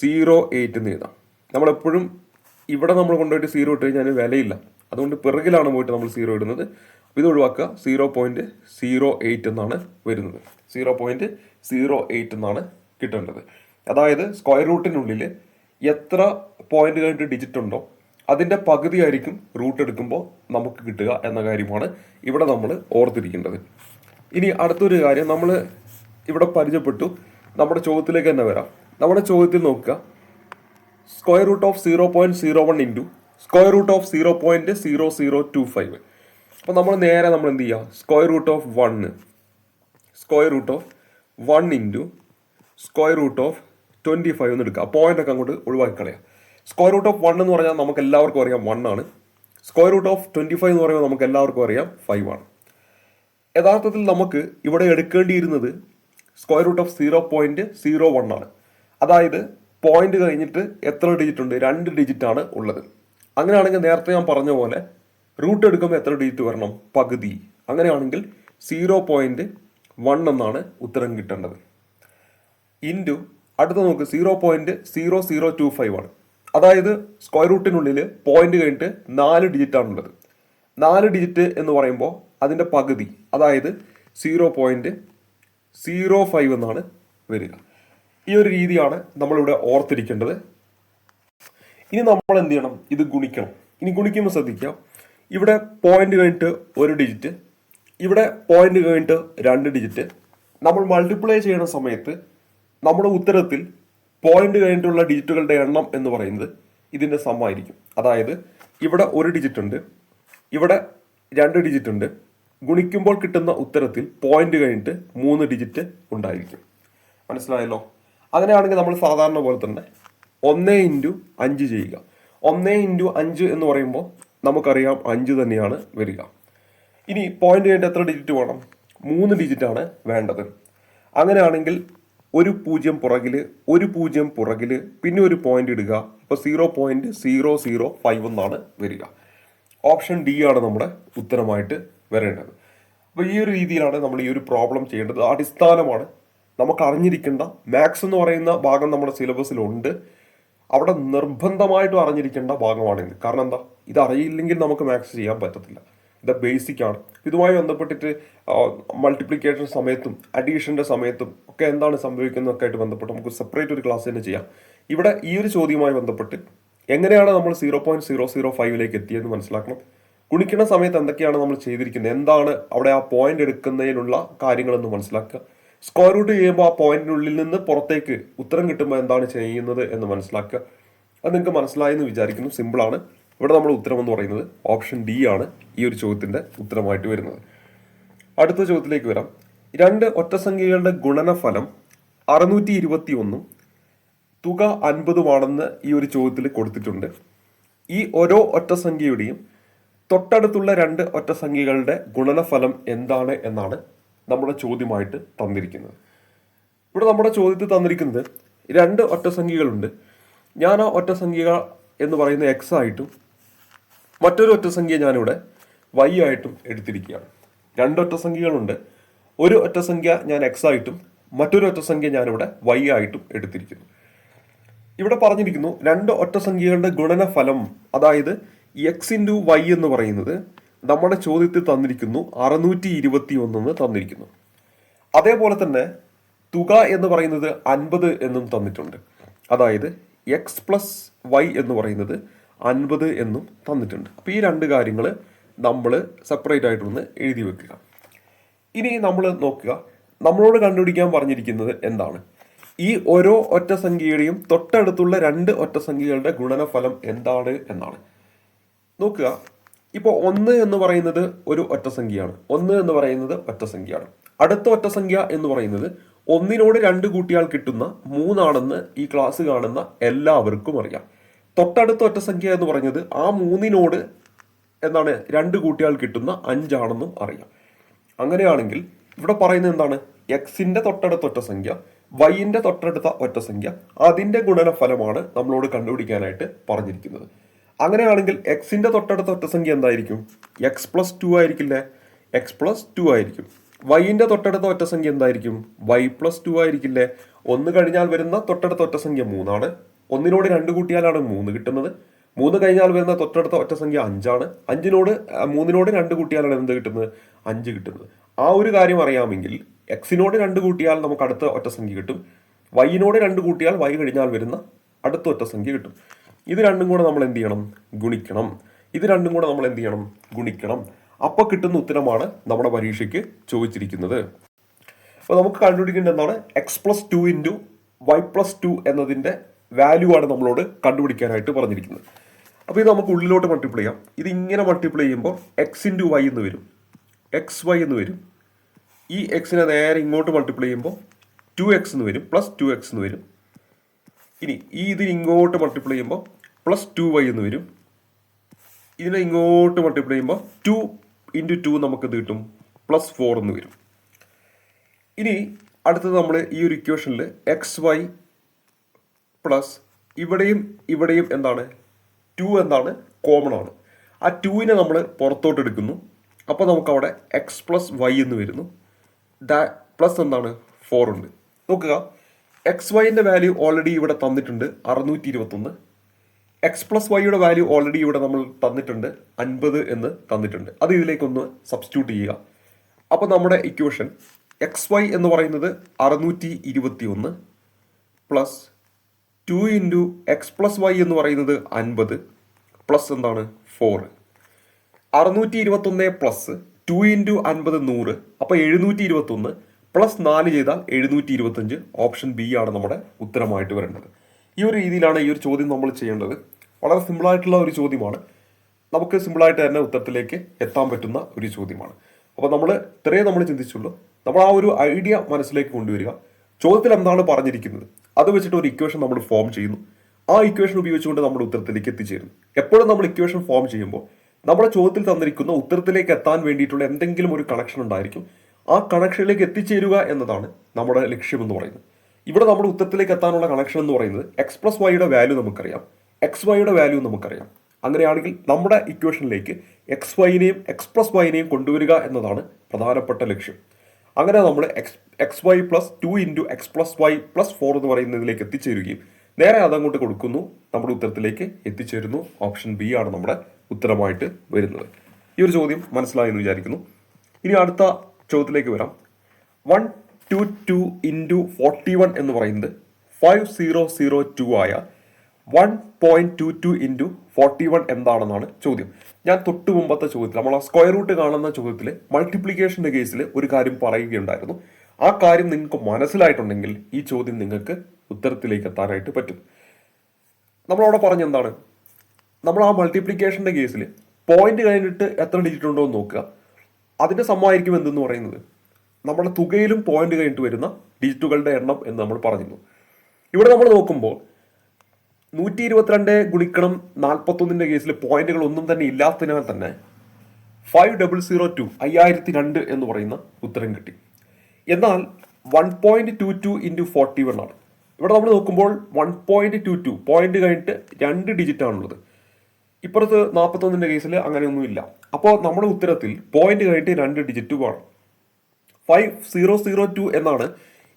സീറോ എയ്റ്റ് എന്ന് എഴുതാം. നമ്മളെപ്പോഴും ഇവിടെ നമ്മൾ കൊണ്ടുപോയിട്ട് സീറോ ഇട്ട് കഴിഞ്ഞാൽ വിലയില്ല. അതുകൊണ്ട് പിറകിലാണ് പോയിട്ട് നമ്മൾ സീറോ ഇടുന്നത്. അപ്പോൾ ഇത് ഒഴിവാക്കുക. സീറോ പോയിന്റ് സീറോ എയ്റ്റ് എന്നാണ് വരുന്നത്. സീറോ പോയിന്റ് സീറോ എയ്റ്റ് എന്നാണ് കിട്ടേണ്ടത്. അതായത് സ്ക്വയർ റൂട്ടിനുള്ളിൽ എത്ര പോയിന്റ് കഴിഞ്ഞിട്ട് ഡിജിറ്റ് ഉണ്ടോ അതിന്റെ പകുതി ആയിരിക്കും റൂട്ട് എടുക്കുമ്പോൾ നമുക്ക് കിട്ടുക എന്ന കാര്യമാണ് ഇവിടെ നമ്മൾ ഓർത്തിരിക്കേണ്ടത്. ഇനി അടുത്തൊരു കാര്യം നമ്മൾ ഇവിടെ പരിചയപ്പെട്ടു. നമ്മുടെ ചോദ്യത്തിലേക്ക് തന്നെ വരാം. നമ്മുടെ ചോദ്യത്തിൽ നോക്കുക. Square root of zero point zero one into square root of zero point zero zero two five. അപ്പോൾ നമ്മൾ നേരെ നമ്മൾ എന്ത് ചെയ്യുക? Square root of one square root of one into square root of twenty five എന്ന് എടുക്കുക. Point ഒക്കെ അങ്ങോട്ട് ഒഴിവാക്കി കളയാം. സ്ക്വയർ റൂട്ട് ഓഫ് വൺ എന്ന് പറഞ്ഞാൽ നമുക്ക് എല്ലാവർക്കും അറിയാം വൺ ആണ്. Square root of twenty five എന്ന് പറയുമ്പോൾ നമുക്ക് എല്ലാവർക്കും അറിയാം ഫൈവ് ആണ്. യഥാർത്ഥത്തിൽ നമുക്ക് ഇവിടെ എടുക്കേണ്ടിയിരുന്നത് square root of zero point zero one ആണ്. അതായത് പോയിന്റ് കഴിഞ്ഞിട്ട് എത്ര ഡിജിറ്റ് ഉണ്ട്? രണ്ട് ഡിജിറ്റ് ആണ് ഉള്ളത്. അങ്ങനെയാണെങ്കിൽ നേരത്തെ ഞാൻ പറഞ്ഞ പോലെ റൂട്ട് എടുക്കുമ്പോൾ എത്ര ഡിജിറ്റ് വരണം? പകുതി. അങ്ങനെയാണെങ്കിൽ സീറോ പോയിന്റ് വൺ എന്നാണ് ഉത്തരം കിട്ടേണ്ടത്. ഇന്റു അടുത്ത നമുക്ക് zero point zero zero two five ആണ്. അതായത് സ്ക്വയർ റൂട്ടിനുള്ളിൽ പോയിന്റ് കഴിഞ്ഞിട്ട് നാല് ഡിജിറ്റ് ആണുള്ളത്. നാല് ഡിജിറ്റ് എന്ന് പറയുമ്പോൾ അതിന്റെ പകുതി അതായത് സീറോ പോയിന്റ് സീറോ ഫൈവ് എന്നാണ് വരിക. ഈ ഒരു രീതിയാണ് നമ്മളിവിടെ ഓർത്തിരിക്കേണ്ടത്. ഇനി നമ്മൾ എന്ത് ചെയ്യണം? ഇത് ഗുണിക്കണം. ഇനി ഗുണിക്കുമ്പോൾ ശ്രദ്ധിക്കുക. ഇവിടെ പോയിന്റ് കഴിഞ്ഞിട്ട് ഒരു ഡിജിറ്റ് ഇവിടെ പോയിന്റ് കഴിഞ്ഞിട്ട് രണ്ട് ഡിജിറ്റ് നമ്മൾ മൾട്ടിപ്ലൈ ചെയ്യുന്ന സമയത്ത് നമ്മുടെ ഉത്തരത്തിൽ പോയിന്റ് കഴിഞ്ഞിട്ടുള്ള ഡിജിറ്റുകളുടെ എണ്ണം എന്ന് പറയുന്നത് ഇതിന്റെ സമ്മായിരിക്കും അതായത് ഇവിടെ ഒരു ഡിജിറ്റ് ഉണ്ട് ഇവിടെ രണ്ട് ഡിജിറ്റ് ഉണ്ട്. ഗുണിക്കുമ്പോൾ കിട്ടുന്ന ഉത്തരത്തിൽ പോയിന്റ് കഴിഞ്ഞിട്ട് മൂന്ന് ഡിജിറ്റ് ഉണ്ടായിരിക്കും. മനസ്സിലായല്ലോ? അങ്ങനെയാണെങ്കിൽ നമ്മൾ സാധാരണ പോലെ തന്നെ ഒന്ന് ഇന്റു അഞ്ച് ചെയ്യുക. ഒന്ന് ഇന്റു അഞ്ച് എന്ന് പറയുമ്പോൾ നമുക്കറിയാം അഞ്ച് തന്നെയാണ് വരിക. ഇനി പോയിന്റ് കഴിഞ്ഞിട്ട് എത്ര ഡിജിറ്റ് വേണം? മൂന്ന് ഡിജിറ്റ് ആണ് വേണ്ടത്. അങ്ങനെയാണെങ്കിൽ ഒരു പൂജ്യം പുറകിൽ ഒരു പൂജ്യം പുറകിൽ പിന്നെ ഒരു പോയിന്റ് ഇടുക. അപ്പോൾ zero point zero zero five എന്നാണ് വരിക. ഓപ്ഷൻ ഡി ആണ് നമ്മുടെ ഉത്തരമായിട്ട് വരേണ്ടത്. അപ്പോൾ ഈ ഒരു രീതിയിലാണ് നമ്മൾ ഈ ഒരു പ്രോബ്ലം ചെയ്യേണ്ടത്. അടിസ്ഥാനമാണ് നമുക്ക് അറിഞ്ഞിരിക്കേണ്ട മാത്സ് എന്ന് പറയുന്ന ഭാഗം നമ്മുടെ സിലബസിലുണ്ട് അവിടെ നിർബന്ധമായിട്ടും അറിഞ്ഞിരിക്കേണ്ട ഭാഗമാണിത്. കാരണം എന്താ? ഇത് അറിയില്ലെങ്കിൽ നമുക്ക് മാത്സ് ചെയ്യാൻ പറ്റത്തില്ല. ഇത് ബേസിക് ആണ്. ഇതുമായി ബന്ധപ്പെട്ടിട്ട് മൾട്ടിപ്ലിക്കേഷൻ സമയത്തും അഡീഷന്റെ സമയത്തും ഒക്കെ എന്താണ് സംഭവിക്കുന്നതൊക്കെ ആയിട്ട് ബന്ധപ്പെട്ട് നമുക്ക് സെപ്പറേറ്റ് ഒരു ക്ലാസ് തന്നെ ചെയ്യാം. ഇവിടെ ഈ ഒരു ചോദ്യവുമായി ബന്ധപ്പെട്ട് എങ്ങനെയാണ് നമ്മൾ സീറോ പോയിന്റ് സീറോ സീറോ ഫൈവിലേക്ക് എത്തിയെന്ന് മനസ്സിലാക്കണം. ഗുണിക്കുന്ന സമയത്ത് എന്തൊക്കെയാണ് നമ്മൾ ചെയ്തിരിക്കുന്നത്? എന്താണ് അവിടെ ആ പോയിന്റ് എടുക്കുന്നതിനുള്ള കാര്യങ്ങളെന്ന് മനസ്സിലാക്കുക. സ്ക്വയർ റൂട്ട് ചെയ്യുമ്പോൾ ആ പോയിന്റിനുള്ളിൽ നിന്ന് പുറത്തേക്ക് ഉത്തരം കിട്ടുമ്പോൾ എന്താണ് ചെയ്യുന്നത് എന്ന് മനസ്സിലാക്കുക. അത് നിങ്ങൾക്ക് മനസ്സിലായെന്ന് വിചാരിക്കുന്നു. സിമ്പിളാണ് ഇവിടെ നമ്മൾ ഉത്തരം എന്ന് പറയുന്നത് ഓപ്ഷൻ ഡി ആണ് ഈ ഒരു ചോദ്യത്തിന്റെ ഉത്തരമായിട്ട് വരുന്നത്. അടുത്ത ചോദ്യത്തിലേക്ക് വരാം. രണ്ട് ഒറ്റസംഖ്യകളുടെ ഗുണനഫലം അറുന്നൂറ്റി ഇരുപത്തി ഒന്നും തുക അൻപതുമാണെന്ന് ഈ ഒരു ചോദ്യത്തിൽ കൊടുത്തിട്ടുണ്ട്. ഈ ഓരോ ഒറ്റസംഖ്യയുടെയും തൊട്ടടുത്തുള്ള രണ്ട് ഒറ്റസംഖ്യകളുടെ ഗുണനഫലം എന്താണ് എന്നാണ് നമ്മുടെ ചോദ്യമായിട്ട് തന്നിരിക്കുന്നത്. ഇവിടെ നമ്മുടെ ചോദ്യത്തിൽ തന്നിരിക്കുന്നത് രണ്ട് ഒറ്റസംഖ്യകളുണ്ട്. ഞാൻ ആ ഒറ്റസംഖ്യ എന്ന് പറയുന്ന എക്സ് ആയിട്ടും മറ്റൊരു ഒറ്റ ഒറ്റസംഖ്യ ഞാനിവിടെ വൈ ആയിട്ടും എടുത്തിരിക്കുകയാണ്. രണ്ട് ഒറ്റസംഖ്യകളുണ്ട് ഒരു ഒറ്റ സംഖ്യ ഞാൻ എക്സ് ആയിട്ടും മറ്റൊരു ഒറ്റ ഒറ്റസംഖ്യ ഞാനിവിടെ വൈ ആയിട്ടും എടുത്തിരിക്കുന്നു. ഇവിടെ പറഞ്ഞിരിക്കുന്നു രണ്ട് ഒറ്റ സംഖ്യകളുടെ ഗുണനഫലം അതായത് എക്സ് ഇന്റു വൈ എന്ന് പറയുന്നത് നമ്മുടെ ചോദ്യത്തിൽ തന്നിരിക്കുന്നു അറുന്നൂറ്റി ഇരുപത്തി ഒന്നെന്ന് തന്നിരിക്കുന്നു. അതേപോലെ തന്നെ തുക എന്ന് പറയുന്നത് അൻപത് എന്നും തന്നിട്ടുണ്ട്. അതായത് എക്സ് പ്ലസ് വൈ എന്ന് പറയുന്നത് അൻപത് എന്നും തന്നിട്ടുണ്ട്. അപ്പോൾ ഈ രണ്ട് കാര്യങ്ങൾ നമ്മൾ സെപ്പറേറ്റ് ആയിട്ടൊന്ന് എഴുതി വെക്കുക. ഇനി നമ്മൾ നോക്കുക നമ്മളോട് കണ്ടുപിടിക്കാൻ പറഞ്ഞിരിക്കുന്നത് എന്താണ്? ഈ ഓരോ ഒറ്റ സംഖ്യയുടെയും തൊട്ടടുത്തുള്ള രണ്ട് ഒറ്റ സംഖ്യകളുടെ ഗുണനഫലം എന്താണ് എന്നാണ്. നോക്കുക ഇപ്പോൾ ഒന്ന് എന്ന് പറയുന്നത് ഒരു ഒറ്റ സംഖ്യയാണ്. ഒന്ന് എന്ന് പറയുന്നത് ഒറ്റ സംഖ്യയാണ്. അടുത്ത ഒറ്റ സംഖ്യ എന്ന് പറയുന്നത് ഒന്നിനോട് രണ്ട് കൂട്ടിയാൽ കിട്ടുന്ന മൂന്നാണെന്ന് ഈ ക്ലാസ് കാണുന്ന എല്ലാവർക്കും അറിയാം. തൊട്ടടുത്ത ഒറ്റ സംഖ്യ എന്ന് പറഞ്ഞത് ആ മൂന്നിനോട് എന്താണ് രണ്ട് കൂട്ടിയാൽ കിട്ടുന്ന അഞ്ചാണെന്നും അറിയാം. അങ്ങനെയാണെങ്കിൽ ഇവിടെ പറയുന്നത് എന്താണ്? എക്സിന്റെ തൊട്ടടുത്ത ഒറ്റ സംഖ്യ വൈന്റെ തൊട്ടടുത്ത ഒറ്റ സംഖ്യ അതിന്റെ ഗുണനഫലമാണ് നമ്മളോട് കണ്ടുപിടിക്കാനായിട്ട് പറഞ്ഞിരിക്കുന്നത്. അങ്ങനെയാണെങ്കിൽ എക്സിന്റെ തൊട്ടടുത്ത ഒറ്റ സംഖ്യ എന്തായിരിക്കും? എക്സ് പ്ലസ് ടു ആയിരിക്കില്ലേ? എക്സ് പ്ലസ് ടു ആയിരിക്കും. വൈന്റെ തൊട്ടടുത്ത ഒറ്റ സംഖ്യ എന്തായിരിക്കും? വൈ പ്ലസ് ടു ആയിരിക്കില്ലേ? ഒന്ന് കഴിഞ്ഞാൽ വരുന്ന തൊട്ടടുത്ത ഒറ്റ സംഖ്യ മൂന്നാണ്. ഒന്നിനോട് രണ്ട് കൂട്ടിയാലാണ് മൂന്ന് കിട്ടുന്നത്. മൂന്ന് കഴിഞ്ഞാൽ വരുന്ന തൊട്ടടുത്ത ഒറ്റ സംഖ്യ അഞ്ചാണ്. അഞ്ചിനോട് മൂന്നിനോട് രണ്ട് കൂട്ടിയാലാണ് എന്ത് കിട്ടുന്നത്? അഞ്ച് കിട്ടുന്നത്. ആ ഒരു കാര്യം അറിയാമെങ്കിൽ എക്സിനോട് രണ്ട് കൂട്ടിയാൽ നമുക്ക് അടുത്ത ഒറ്റ സംഖ്യ കിട്ടും. വൈയിനോട് രണ്ട് കൂട്ടിയാൽ വൈ കഴിഞ്ഞാൽ വരുന്ന അടുത്ത ഒറ്റ സംഖ്യ കിട്ടും. ഇത് രണ്ടും കൂടെ നമ്മൾ എന്ത് ചെയ്യണം? ഗുണിക്കണം. ഇത് രണ്ടും കൂടെ നമ്മൾ എന്ത് ചെയ്യണം? ഗുണിക്കണം. അപ്പോൾ കിട്ടുന്ന ഉത്തരമാണ് നമ്മുടെ പരീക്ഷയ്ക്ക് ചോദിച്ചിരിക്കുന്നത്. അപ്പോൾ നമുക്ക് കണ്ടുപിടിക്കേണ്ട എന്താണ്? X plus two into y plus two എന്നതിന്റെ വാല്യൂ ആണ് നമ്മളോട് കണ്ടുപിടിക്കാനായിട്ട് പറഞ്ഞിരിക്കുന്നത്. അപ്പോൾ ഇത് നമുക്ക് ഉള്ളിലോട്ട് മൾട്ടിപ്ലൈ ചെയ്യാം. ഇത് ഇങ്ങനെ മൾട്ടിപ്ലൈ ചെയ്യുമ്പോൾ എക്സ് ഇന്റു വൈ എന്ന് വരും. എക്സ് വൈ എന്ന് വരും. ഈ എക്സിനെ നേരെ ഇങ്ങോട്ട് മൾട്ടിപ്ലൈ ചെയ്യുമ്പോൾ ടു എക്സ് എന്ന് വരും പ്ലസ് ടു എക്സ് എന്ന് വരും. ഇനി ഈ ഇതിന് ഇങ്ങോട്ട് മൾട്ടിപ്ലൈ ചെയ്യുമ്പോൾ പ്ലസ് ടു വൈ എന്ന് വരും. ഇതിനെ ഇങ്ങോട്ട് മൾട്ടിപ്ലൈ ചെയ്യുമ്പോൾ ടു ഇന്റു ടു നമുക്ക് ഇത് കിട്ടും? പ്ലസ് ഫോർ എന്ന് വരും. ഇനി അടുത്തത് നമ്മൾ ഈ ഒരു ഇക്വേഷനിൽ എക്സ് വൈ പ്ലസ് ഇവിടെയും ഇവിടെയും എന്താണ്? ടു എന്താണ്? കോമൺ ആണ്. ആ ടുവിനെ നമ്മൾ പുറത്തോട്ട് എടുക്കുന്നു. അപ്പോൾ നമുക്കവിടെ എക്സ് പ്ലസ് വൈ എന്ന് വരുന്നു. ദാ പ്ലസ് എന്താണ്? ഫോർ ഉണ്ട്. നോക്കുക. എക്സ് വൈന്റെ വാല്യൂ ഓൾറെഡി ഇവിടെ തന്നിട്ടുണ്ട് അറുന്നൂറ്റി ഇരുപത്തൊന്ന് എക്സ് പ്ലസ് വൈയുടെ വാല്യൂ ഓൾറെഡി ഇവിടെ നമ്മൾ തന്നിട്ടുണ്ട് അൻപത് എന്ന് തന്നിട്ടുണ്ട്. അത് ഇതിലേക്കൊന്ന് സബ്സ്റ്റിറ്റ്യൂട്ട് ചെയ്യുക. അപ്പോൾ നമ്മുടെ ഇക്വേഷൻ എക്സ് വൈ എന്ന് പറയുന്നത് അറുന്നൂറ്റി ഇരുപത്തി ഒന്ന് plus two into x plus y എന്ന് പറയുന്നത് അൻപത് പ്ലസ് എന്താണ് ഫോർ. അറുന്നൂറ്റി ഇരുപത്തൊന്ന് പ്ലസ് ടു ഇന്റു അൻപത് നൂറ്. അപ്പോൾ എഴുന്നൂറ്റി ഇരുപത്തൊന്ന് പ്ലസ് നാല് ചെയ്താൽ എഴുന്നൂറ്റി ഇരുപത്തഞ്ച് ഓപ്ഷൻ ബി ആണ് നമ്മുടെ ഉത്തരമായിട്ട് വരേണ്ടത്. ഈ ഒരു രീതിയിലാണ് ഈ ഒരു ചോദ്യം നമ്മൾ ചെയ്യേണ്ടത്. വളരെ സിമ്പിളായിട്ടുള്ള ഒരു ചോദ്യമാണ്. നമുക്ക് സിമ്പിളായിട്ട് തന്നെ ഉത്തരത്തിലേക്ക് എത്താൻ പറ്റുന്ന ഒരു ചോദ്യമാണ്. അപ്പോൾ നമ്മൾ ഇത്രയേ നമ്മൾ ചിന്തിച്ചുള്ളൂ. നമ്മൾ ആ ഒരു ഐഡിയ മനസ്സിലേക്ക് കൊണ്ടുവരിക. ചോദ്യത്തിൽ എന്താണ് പറഞ്ഞിരിക്കുന്നത്? അത് വെച്ചിട്ട് ഒരു ഇക്വേഷൻ നമ്മൾ ഫോം ചെയ്യുന്നു. ആ ഇക്വേഷൻ ഉപയോഗിച്ചുകൊണ്ട് നമ്മൾ ഉത്തരത്തിലേക്ക് എത്തിച്ചേരുന്നു. എപ്പോഴും നമ്മൾ ഇക്വേഷൻ ഫോം ചെയ്യുമ്പോൾ നമ്മുടെ ചോദ്യത്തിൽ തന്നിരിക്കുന്ന ഉത്തരത്തിലേക്ക് എത്താൻ വേണ്ടിയിട്ടുള്ള എന്തെങ്കിലും ഒരു കണക്ഷൻ ഉണ്ടായിരിക്കും. ആ കണക്ഷനിലേക്ക് എത്തിച്ചേരുക എന്നതാണ് നമ്മുടെ ലക്ഷ്യം എന്ന് പറയുന്നത്. ഇവിടെ നമ്മുടെ ഉത്തരത്തിലേക്ക് എത്താനുള്ള കണക്ഷൻ എന്ന് പറയുന്നത് എക്സ് പ്ലസ് വൈയുടെ വാല്യൂ നമുക്കറിയാം. എക്സ് വൈയുടെ വാല്യൂ നമുക്കറിയാം. അങ്ങനെയാണെങ്കിൽ നമ്മുടെ ഇക്വേഷനിലേക്ക് എക്സ് വൈനെയും എക്സ് പ്ലസ് വൈനെയും കൊണ്ടുവരിക എന്നതാണ് പ്രധാനപ്പെട്ട ലക്ഷ്യം. അങ്ങനെ നമ്മൾ x x y plus two into x plus y plus four എന്ന് പറയുന്നതിലേക്ക് എത്തിച്ചേരുകയും നേരെ അതങ്ങോട്ട് കൊടുക്കുന്നു. നമ്മുടെ ഉത്തരത്തിലേക്ക് എത്തിച്ചേരുന്നു. ഓപ്ഷൻ ബി ആണ് നമ്മുടെ ഉത്തരമായിട്ട് വരുന്നത്. ഈ ഒരു ചോദ്യം മനസ്സിലായി എന്ന് വിചാരിക്കുന്നു. ഇനി അടുത്ത ചോദ്യത്തിലേക്ക് വരാം. One two two into forty one എന്ന് പറയുന്നത് ഫൈവ് സീറോ സീറോ ടു ആയ one point two two into forty one എന്താണെന്നാണ് ചോദ്യം. ഞാൻ തൊട്ട് മുമ്പത്തെ ചോദ്യത്തിൽ നമ്മൾ ആ സ്ക്വയർ റൂട്ട് കാണുന്ന ചോദ്യത്തിൽ മൾട്ടിപ്ലിക്കേഷന്റെ കേസിൽ ഒരു കാര്യം പറയുകയുണ്ടായിരുന്നു. ആ കാര്യം നിങ്ങൾക്ക് മനസ്സിലായിട്ടുണ്ടെങ്കിൽ ഈ ചോദ്യം നിങ്ങൾക്ക് ഉത്തരത്തിലേക്ക് എത്താനായിട്ട് പറ്റും. നമ്മളവിടെ പറഞ്ഞെന്താണ് നമ്മൾ ആ മൾട്ടിപ്ലിക്കേഷന്റെ കേസിൽ പോയിന്റ് കഴിഞ്ഞിട്ട് എത്ര ഡിജിറ്റ് ഉണ്ടോ എന്ന് നോക്കുക. അതിന്റെ സമമായിരിക്കും എന്തെന്ന് പറയുന്നത്? നമ്മുടെ തുകയിലും പോയിന്റ് കഴിഞ്ഞിട്ട് വരുന്ന ഡിജിറ്റുകളുടെ എണ്ണം എന്ന് നമ്മൾ പറഞ്ഞിരുന്നു. ഇവിടെ നമ്മൾ നോക്കുമ്പോൾ നൂറ്റി ഇരുപത്തിരണ്ട് ഗുണിക്കണം നാൽപ്പത്തൊന്നിന്റെ കേസിൽ പോയിന്റുകൾ ഒന്നും തന്നെ ഇല്ലാത്തതിനാൽ തന്നെ ഫൈവ് ഡബിൾ സീറോ ടു അയ്യായിരത്തി രണ്ട് എന്ന് പറയുന്ന ഉത്തരം കിട്ടി. എന്നാൽ one point two two into forty one ആണ്. ഇവിടെ നമ്മൾ നോക്കുമ്പോൾ one point two two point കഴിഞ്ഞിട്ട് രണ്ട് ഡിജിറ്റ് ആണുള്ളത്. ഇപ്പുറത്ത് നാൽപ്പത്തൊന്നിന്റെ കേസിൽ അങ്ങനെയൊന്നുമില്ല. അപ്പോൾ നമ്മുടെ ഉത്തരത്തിൽ പോയിന്റ് കഴിഞ്ഞിട്ട് രണ്ട് ഡിജിറ്റ് വേണം ഫൈവ് സീറോ സീറോ ടു എന്നാണ്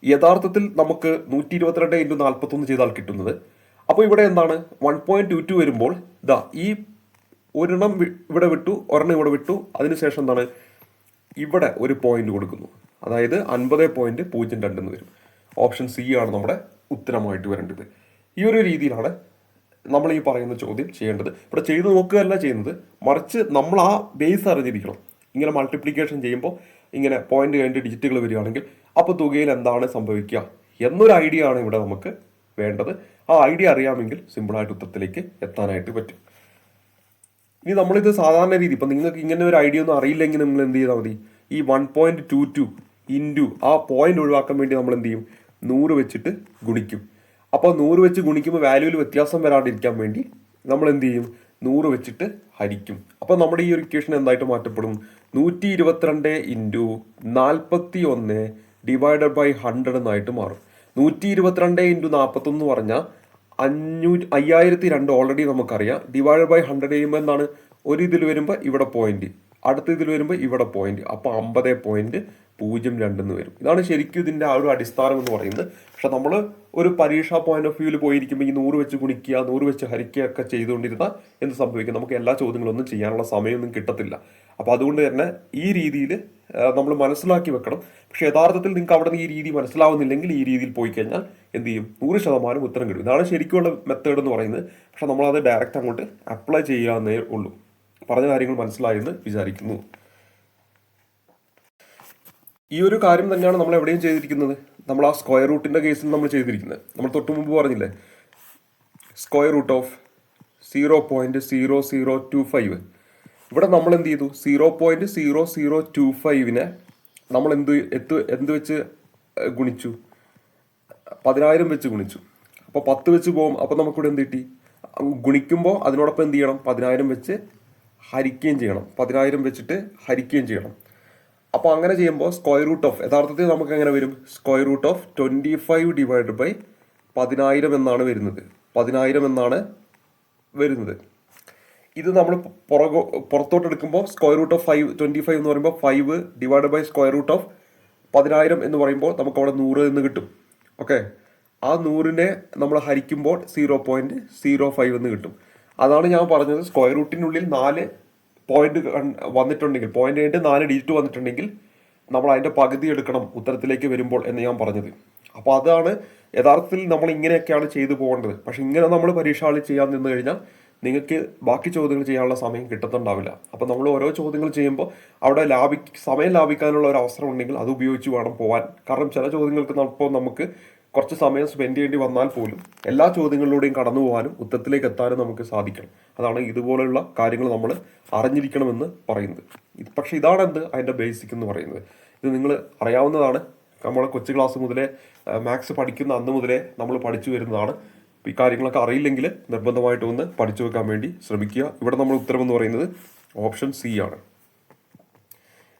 യഥാർത്ഥത്തിൽ നമുക്ക് നൂറ്റി ഇരുപത്തിരണ്ട് ഇന്റു നാൽപ്പത്തൊന്ന് ചെയ്താൽ കിട്ടുന്നത്. അപ്പോൾ ഇവിടെ എന്താണ്? വൺ പോയിന്റ് ടു ടു വരുമ്പോൾ ഇതാ ഈ ഒരെണ്ണം ഇവിടെ വിട്ടു ഒരെണ്ണം ഇവിടെ വിട്ടു. അതിനുശേഷം എന്താണ്? ഇവിടെ ഒരു പോയിന്റ് കൊടുക്കുന്നു. അതായത് അൻപത് പോയിന്റ് പൂജ്യം രണ്ട് എന്ന് വരും. ഓപ്ഷൻ സി ആണ് നമ്മുടെ ഉത്തരമായിട്ട് വരേണ്ടത്. ഈ ഒരു രീതിയിലാണ് നമ്മൾ ഈ പറയുന്ന ചോദ്യം ചെയ്യേണ്ടത്. ഇവിടെ ചെയ്ത് നോക്കുകയല്ല ചെയ്യുന്നത്. മറിച്ച് നമ്മൾ ആ ബേസ് അറിഞ്ഞിരിക്കണം. ഇങ്ങനെ മൾട്ടിപ്ലിക്കേഷൻ ചെയ്യുമ്പോൾ ഇങ്ങനെ പോയിന്റ് കഴിഞ്ഞിട്ട് ഡിജിറ്റുകൾ വരികയാണെങ്കിൽ അപ്പോൾ തുകയിൽ എന്താണ് സംഭവിക്കുക? എന്നൊരു ഐഡിയ ആണ് ഇവിടെ നമുക്ക് വേണ്ടത്. ആ ഐഡിയ അറിയാമെങ്കിൽ സിമ്പിളായിട്ട് ഉത്തരത്തിലേക്ക് എത്താനായിട്ട് പറ്റും. ഇനി നമ്മളിത് സാധാരണ രീതി ഇപ്പം നിങ്ങൾക്ക് ഇങ്ങനെ ഒരു ഐഡിയ ഒന്നും അറിയില്ലെങ്കിൽ നിങ്ങൾ എന്ത് ചെയ്താൽ മതി. ഈ one point two two into ആ പോയിന്റ് ഒഴിവാക്കാൻ വേണ്ടി നമ്മൾ എന്ത് ചെയ്യും? നൂറ് വെച്ചിട്ട് ഗുണിക്കും. അപ്പോൾ നൂറ് വെച്ച് ഗുണിക്കുമ്പോൾ വാല്യൂവിൽ വ്യത്യാസം വരാണ്ടിരിക്കാൻ വേണ്ടി നമ്മൾ എന്ത് ചെയ്യും? നൂറ് വെച്ചിട്ട് ഹരിക്കും. അപ്പോൾ നമ്മുടെ ഈ ഒരു ഇക്വേഷൻ എന്തായിട്ട് മാറ്റപ്പെടും? നൂറ്റി ഇരുപത്തിരണ്ട് ഇന്റു നാൽപ്പത്തി ഒന്ന് ഡിവൈഡഡ് ബൈ ഹൺഡ്രഡ് എന്നായിട്ട് മാറും. നൂറ്റി ഇരുപത്തിരണ്ട് ഇന്റു നാൽപ്പത്തൊന്ന് പറഞ്ഞാൽ അഞ്ഞൂറ്റി അയ്യായിരത്തി രണ്ട് ഓൾറെഡി നമുക്കറിയാം. ഡിവൈഡ് ബൈ ഹൺഡ്രഡ് ചെയ്യുമ്പോൾ എന്താണ്? ഒരു ഇതിൽ വരുമ്പോൾ ഇവിടെ പോയിന്റ് അടുത്ത ഇതിൽ വരുമ്പോൾ ഇവിടെ പോയിന്റ് അപ്പോൾ അമ്പത് പോയിന്റ് പൂജ്യം രണ്ടെന്ന് വരും. ഇതാണ് ശരിക്കും ഇതിന്റെ ആ ഒരു അടിസ്ഥാനം എന്ന് പറയുന്നത്. പക്ഷെ നമ്മൾ ഒരു പരീക്ഷാ പോയിന്റ് ഓഫ് വ്യൂവിൽ പോയിരിക്കുമ്പോൾ ഈ നൂറ് വെച്ച് ഗുണിക്കുക നൂറ് വെച്ച് ഹരിക്കുക ഒക്കെ ചെയ്തുകൊണ്ടിരുന്നാൽ എന്ത് സംഭവിക്കും? നമുക്ക് എല്ലാ ചോദ്യങ്ങളൊന്നും ചെയ്യാനുള്ള സമയമൊന്നും കിട്ടത്തില്ല. അപ്പോൾ അതുകൊണ്ട് തന്നെ ഈ രീതിയിൽ നമ്മൾ മനസ്സിലാക്കി വെക്കണം. പക്ഷെ യഥാർത്ഥത്തിൽ നിങ്ങൾക്ക് അവിടെ നിന്ന് ഈ രീതി മനസ്സിലാവുന്നില്ലെങ്കിൽ ഈ രീതിയിൽ പോയി കഴിഞ്ഞാൽ എന്ത് ചെയ്യും? നൂറ് ശതമാനം ഉത്തരം കിട്ടും. ഇതാണ് ശരിക്കുള്ള മെത്തേഡ് എന്ന് പറയുന്നത്. പക്ഷെ നമ്മളത് ഡയറക്റ്റ് അങ്ങോട്ട് അപ്ലൈ ചെയ്യാവുന്നേ ഉള്ളൂ. പറഞ്ഞ കാര്യങ്ങൾ മനസ്സിലായെന്ന് വിചാരിക്കുന്നു. ഈ ഒരു കാര്യം തന്നെയാണ് നമ്മൾ എവിടെയും ചെയ്തിരിക്കുന്നത്. നമ്മൾ ആ സ്ക്വയർ റൂട്ടിന്റെ കേസിൽ നമ്മൾ ചെയ്തിരിക്കുന്നത്. നമ്മൾ തൊട്ട് മുമ്പ് പറഞ്ഞില്ലേ? Square root of zero point zero zero two five ഇവിടെ നമ്മൾ എന്ത് ചെയ്തു? Zero point zero zero two ഫൈവിനെ നമ്മൾ എന്ത് എത്ത് എന്ത് വെച്ച് ഗുണിച്ചു? പതിനായിരം വെച്ച് ഗുണിച്ചു. അപ്പോൾ പത്ത് വെച്ച് പോകും. അപ്പോൾ നമുക്കിവിടെ എന്ത് കിട്ടി? ഗുണിക്കുമ്പോൾ അതിനോടൊപ്പം എന്ത് ചെയ്യണം? പതിനായിരം വെച്ച് ഹരിക്കുകയും ചെയ്യണം. പതിനായിരം വെച്ചിട്ട് ഹരിക്കുകയും ചെയ്യണം. അപ്പോൾ അങ്ങനെ ചെയ്യുമ്പോൾ സ്ക്വയർ റൂട്ട് ഓഫ് യഥാർത്ഥത്തിൽ നമുക്ക് എങ്ങനെ വരും? Square root of twenty five divide by പതിനായിരം എന്നാണ് വരുന്നത്. പതിനായിരം എന്നാണ് വരുന്നത്. ഇത് നമ്മൾ പുറകോ പുറത്തോട്ട് എടുക്കുമ്പോൾ square root of five twenty five എന്ന് പറയുമ്പോൾ five divide by square root of പതിനായിരം എന്ന് പറയുമ്പോൾ നമുക്ക് അവിടെ നൂറ് എന്ന് കിട്ടും. ഓക്കെ ആ നൂറിനെ നമ്മൾ ഹരിക്കുമ്പോൾ സീറോ പോയിന്റ് സീറോ ഫൈവ് എന്ന് കിട്ടും. അതാണ് ഞാൻ പറഞ്ഞത് സ്ക്വയർ റൂട്ടിനുള്ളിൽ നാല് പോയിന്റ് വന്നിട്ടുണ്ടെങ്കിൽ പോയിന്റ് കഴിഞ്ഞിട്ട് നാല് ഡിജിറ്റ് വന്നിട്ടുണ്ടെങ്കിൽ നമ്മൾ അതിന്റെ പകുതി എടുക്കണം ഉത്തരത്തിലേക്ക് വരുമ്പോൾ എന്ന് ഞാൻ പറഞ്ഞത്. അപ്പോൾ അതാണ് യഥാർത്ഥത്തിൽ നമ്മൾ ഇങ്ങനെയൊക്കെയാണ് ചെയ്തു പോകേണ്ടത്. പക്ഷെ ഇങ്ങനെ നമ്മൾ പരീക്ഷകളിൽ ചെയ്യാൻ നിന്ന് കഴിഞ്ഞാൽ നിങ്ങൾക്ക് ബാക്കി ചോദ്യങ്ങൾ ചെയ്യാനുള്ള സമയം കിട്ടത്തുണ്ടാവില്ല. അപ്പോൾ നമ്മൾ ഓരോ ചോദ്യങ്ങൾ ചെയ്യുമ്പോൾ അവിടെ ലാഭി സമയം ലാഭിക്കാനുള്ള ഒരു അവസരം ഉണ്ടെങ്കിൽ അത് ഉപയോഗിച്ച് വേണം പോകാൻ കാരണം ചില ചോദ്യങ്ങൾക്ക് ഇപ്പോൾ നമുക്ക് കുറച്ച് സമയം സ്പെൻഡ് ചെയ്യേണ്ടി വന്നാൽ പോലും എല്ലാ ചോദ്യങ്ങളിലൂടെയും കടന്നു പോകാനും ഉത്തരത്തിലേക്ക് എത്താനും നമുക്ക് സാധിക്കണം. അതാണ് ഇതുപോലെയുള്ള കാര്യങ്ങൾ നമ്മൾ അറിഞ്ഞിരിക്കണമെന്ന് പറയുന്നത്. പക്ഷേ ഇതാണ് എന്ത്? അതിന്റെ ബേസിക് എന്ന് പറയുന്നത്. ഇത് നിങ്ങൾ അറിയാവുന്നതാണ്. നമ്മളെ കൊച്ചു ക്ലാസ് മുതലേ മാത്സ് പഠിക്കുന്ന അന്ന് മുതലേ നമ്മൾ പഠിച്ചു വരുന്നതാണ്. ഈ കാര്യങ്ങളൊക്കെ അറിയില്ലെങ്കിൽ നിർബന്ധമായിട്ട് ഒന്ന് പഠിച്ചു വെക്കാൻ വേണ്ടി ശ്രമിക്കുക. ഇവിടെ നമ്മൾ ഉത്തരം എന്ന് പറയുന്നത് ഓപ്ഷൻ സി ആണ്.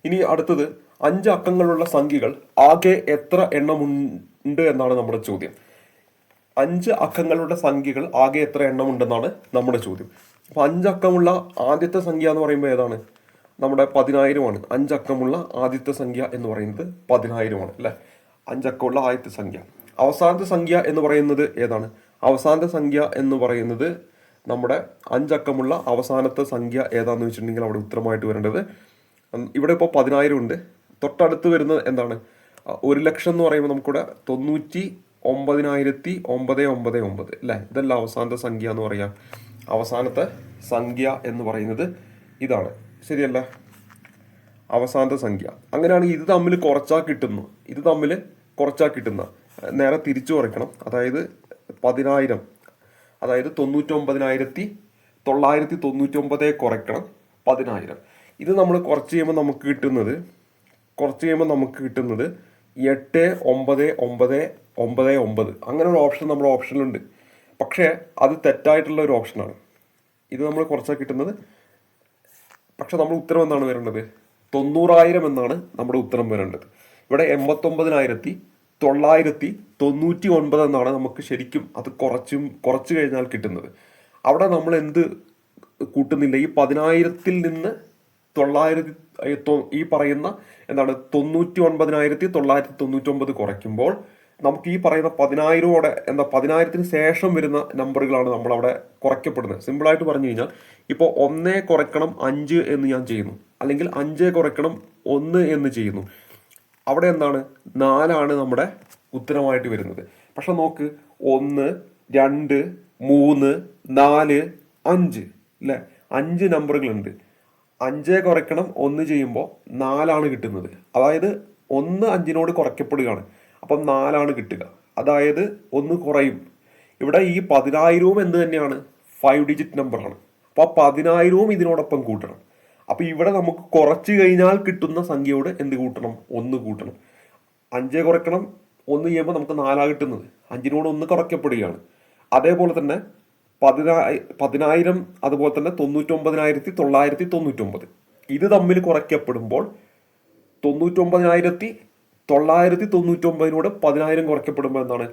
ഇനി അടുത്തത് അഞ്ച് അക്കങ്ങളുള്ള സംഖ്യകൾ ആകെ എത്ര എണ്ണമുണ്ട് എന്നാണ് നമ്മുടെ ചോദ്യം. അഞ്ച് അക്കങ്ങളുടെ സംഖ്യകൾ ആകെ എത്ര എണ്ണമുണ്ടെന്നാണ് നമ്മുടെ ചോദ്യം. അപ്പൊ അഞ്ചക്കമുള്ള ആദ്യത്തെ സംഖ്യ എന്ന് പറയുമ്പോൾ ഏതാണ്? നമ്മുടെ പതിനായിരമാണ് അഞ്ചക്കമുള്ള ആദ്യത്തെ സംഖ്യ എന്ന് പറയുന്നത് പതിനായിരമാണ് അല്ലെ? അഞ്ചക്കമുള്ള ആദ്യത്തെ സംഖ്യ. അവസാനത്തെ സംഖ്യ എന്ന് പറയുന്നത് ഏതാണ്? അവസാനത്തെ സംഖ്യ എന്ന് പറയുന്നത് നമ്മുടെ അഞ്ചക്കമുള്ള അവസാനത്തെ സംഖ്യ ഏതാന്ന് വെച്ചിട്ടുണ്ടെങ്കിൽ അവിടെ ഉത്തരമായിട്ട് വരേണ്ടത്. ഇവിടെ ഇപ്പോൾ പതിനായിരം ഉണ്ട്. തൊട്ടടുത്ത് വരുന്നത് എന്താണ്? ഒരു ലക്ഷം എന്ന് പറയുമ്പോൾ നമുക്കിവിടെ തൊണ്ണൂറ്റി ഒമ്പതിനായിരത്തി ഒമ്പത് ഒമ്പത് ഒമ്പത് അല്ലേ? ഇതല്ല അവസാനത്തെ സംഖ്യ എന്ന് പറയാം. അവസാനത്തെ സംഖ്യ എന്ന് പറയുന്നത് ഇതാണ്. ശരിയല്ല? അവസാനത്തെ സംഖ്യ. അങ്ങനെയാണെങ്കിൽ ഇത് തമ്മിൽ കുറച്ചാൽ കിട്ടുന്നു. ഇത് തമ്മിൽ കുറച്ചാൽ കിട്ടുന്ന. നേരെ തിരിച്ചു കുറയ്ക്കണം അതായത് പതിനായിരം അതായത് തൊണ്ണൂറ്റൊമ്പതിനായിരത്തി തൊള്ളായിരത്തി തൊണ്ണൂറ്റൊമ്പതേ കുറയ്ക്കണം പതിനായിരം. ഇത് നമ്മൾ കുറച്ച് ചെയ്യുമ്പോൾ നമുക്ക് കിട്ടുന്നത് കുറച്ച് ചെയ്യുമ്പോൾ നമുക്ക് കിട്ടുന്നത് എട്ട് ഒമ്പത് ഒമ്പത് ഒമ്പത് ഒമ്പത്. അങ്ങനെ ഒരു ഓപ്ഷൻ നമ്മുടെ ഓപ്ഷനിലുണ്ട്. പക്ഷേ അത് തെറ്റായിട്ടുള്ള ഒരു ഓപ്ഷനാണ്. ഇത് നമ്മൾ കുറച്ചാൽ കിട്ടുന്നത്. പക്ഷേ നമ്മൾ ഉത്തരം എന്താണ് വരേണ്ടത്? തൊണ്ണൂറായിരം എന്നാണ് നമ്മുടെ ഉത്തരം വരേണ്ടത്. ഇവിടെ എൺപത്തൊമ്പതിനായിരത്തി തൊള്ളായിരത്തി തൊണ്ണൂറ്റി ഒൻപത് എന്നാണ് നമുക്ക് ശരിക്കും അത് കുറച്ചും കുറച്ച് കഴിഞ്ഞാൽ കിട്ടുന്നത്. അവിടെ നമ്മൾ എന്ത് കൂട്ടുന്നില്ല. ഈ പതിനായിരത്തിൽ നിന്ന് തൊള്ളായിരത്തി ഈ പറയുന്ന എന്താണ് തൊണ്ണൂറ്റി ഒൻപതിനായിരത്തി തൊള്ളായിരത്തി തൊണ്ണൂറ്റി ഒമ്പത് കുറയ്ക്കുമ്പോൾ നമുക്ക് ഈ പറയുന്ന പതിനായിരമോടെ എന്താ പതിനായിരത്തിന് ശേഷം വരുന്ന നമ്പറുകളാണ് നമ്മൾ അവിടെ കുറയ്ക്കപ്പെടുന്നത്. സിമ്പിളായിട്ട് പറഞ്ഞു കഴിഞ്ഞാൽ ഇപ്പോൾ ഒന്നേ കുറയ്ക്കണം അഞ്ച് എന്ന് ഞാൻ ചെയ്യുന്നു. അല്ലെങ്കിൽ അഞ്ച് കുറയ്ക്കണം ഒന്ന് എന്ന് ചെയ്യുന്നു. അവിടെ എന്താണ്? നാലാണ് നമ്മുടെ ഉത്തരമായിട്ട് വരുന്നത്. പക്ഷെ നോക്ക് ഒന്ന് രണ്ട് മൂന്ന് നാല് അഞ്ച് അല്ലേ അഞ്ച് നമ്പറുകളുണ്ട്. അഞ്ചേ കുറയ്ക്കണം ഒന്ന് ചെയ്യുമ്പോൾ നാലാണ് കിട്ടുന്നത്. അതായത് ഒന്ന് അഞ്ചിനോട് കുറയ്ക്കപ്പെടുകയാണ്. അപ്പം നാലാണ് കിട്ടുക. അതായത് ഒന്ന് കുറയും. ഇവിടെ ഈ പതിനായിരവും എന്ത് തന്നെയാണ്? ഫൈവ് ഡിജിറ്റ് നമ്പറാണ്. അപ്പോൾ പതിനായിരവും ഇതിനോടൊപ്പം കൂട്ടണം. അപ്പോൾ ഇവിടെ നമുക്ക് കുറച്ച് കഴിഞ്ഞാൽ കിട്ടുന്ന സംഖ്യയോട് എന്ത് കൂട്ടണം? ഒന്ന് കൂട്ടണം. അഞ്ച് കുറയ്ക്കണം. ഒന്ന് ചെയ്യുമ്പോൾ നമുക്ക് നാലാ കിട്ടുന്നത്. അഞ്ചിനോട് ഒന്ന് കുറയ്ക്കപ്പെടുകയാണ്. അതേപോലെ തന്നെ പതിനായി പതിനായിരം അതുപോലെ തന്നെ തൊണ്ണൂറ്റൊമ്പതിനായിരത്തി തൊള്ളായിരത്തി തൊണ്ണൂറ്റൊമ്പത്. ഇത് തമ്മിൽ കുറയ്ക്കപ്പെടുമ്പോൾ തൊണ്ണൂറ്റൊമ്പതിനായിരത്തി തൊള്ളായിരത്തി തൊണ്ണൂറ്റൊമ്പതിനോട് പതിനായിരം കുറയ്ക്കപ്പെടുമ്പോൾ എന്താണ്?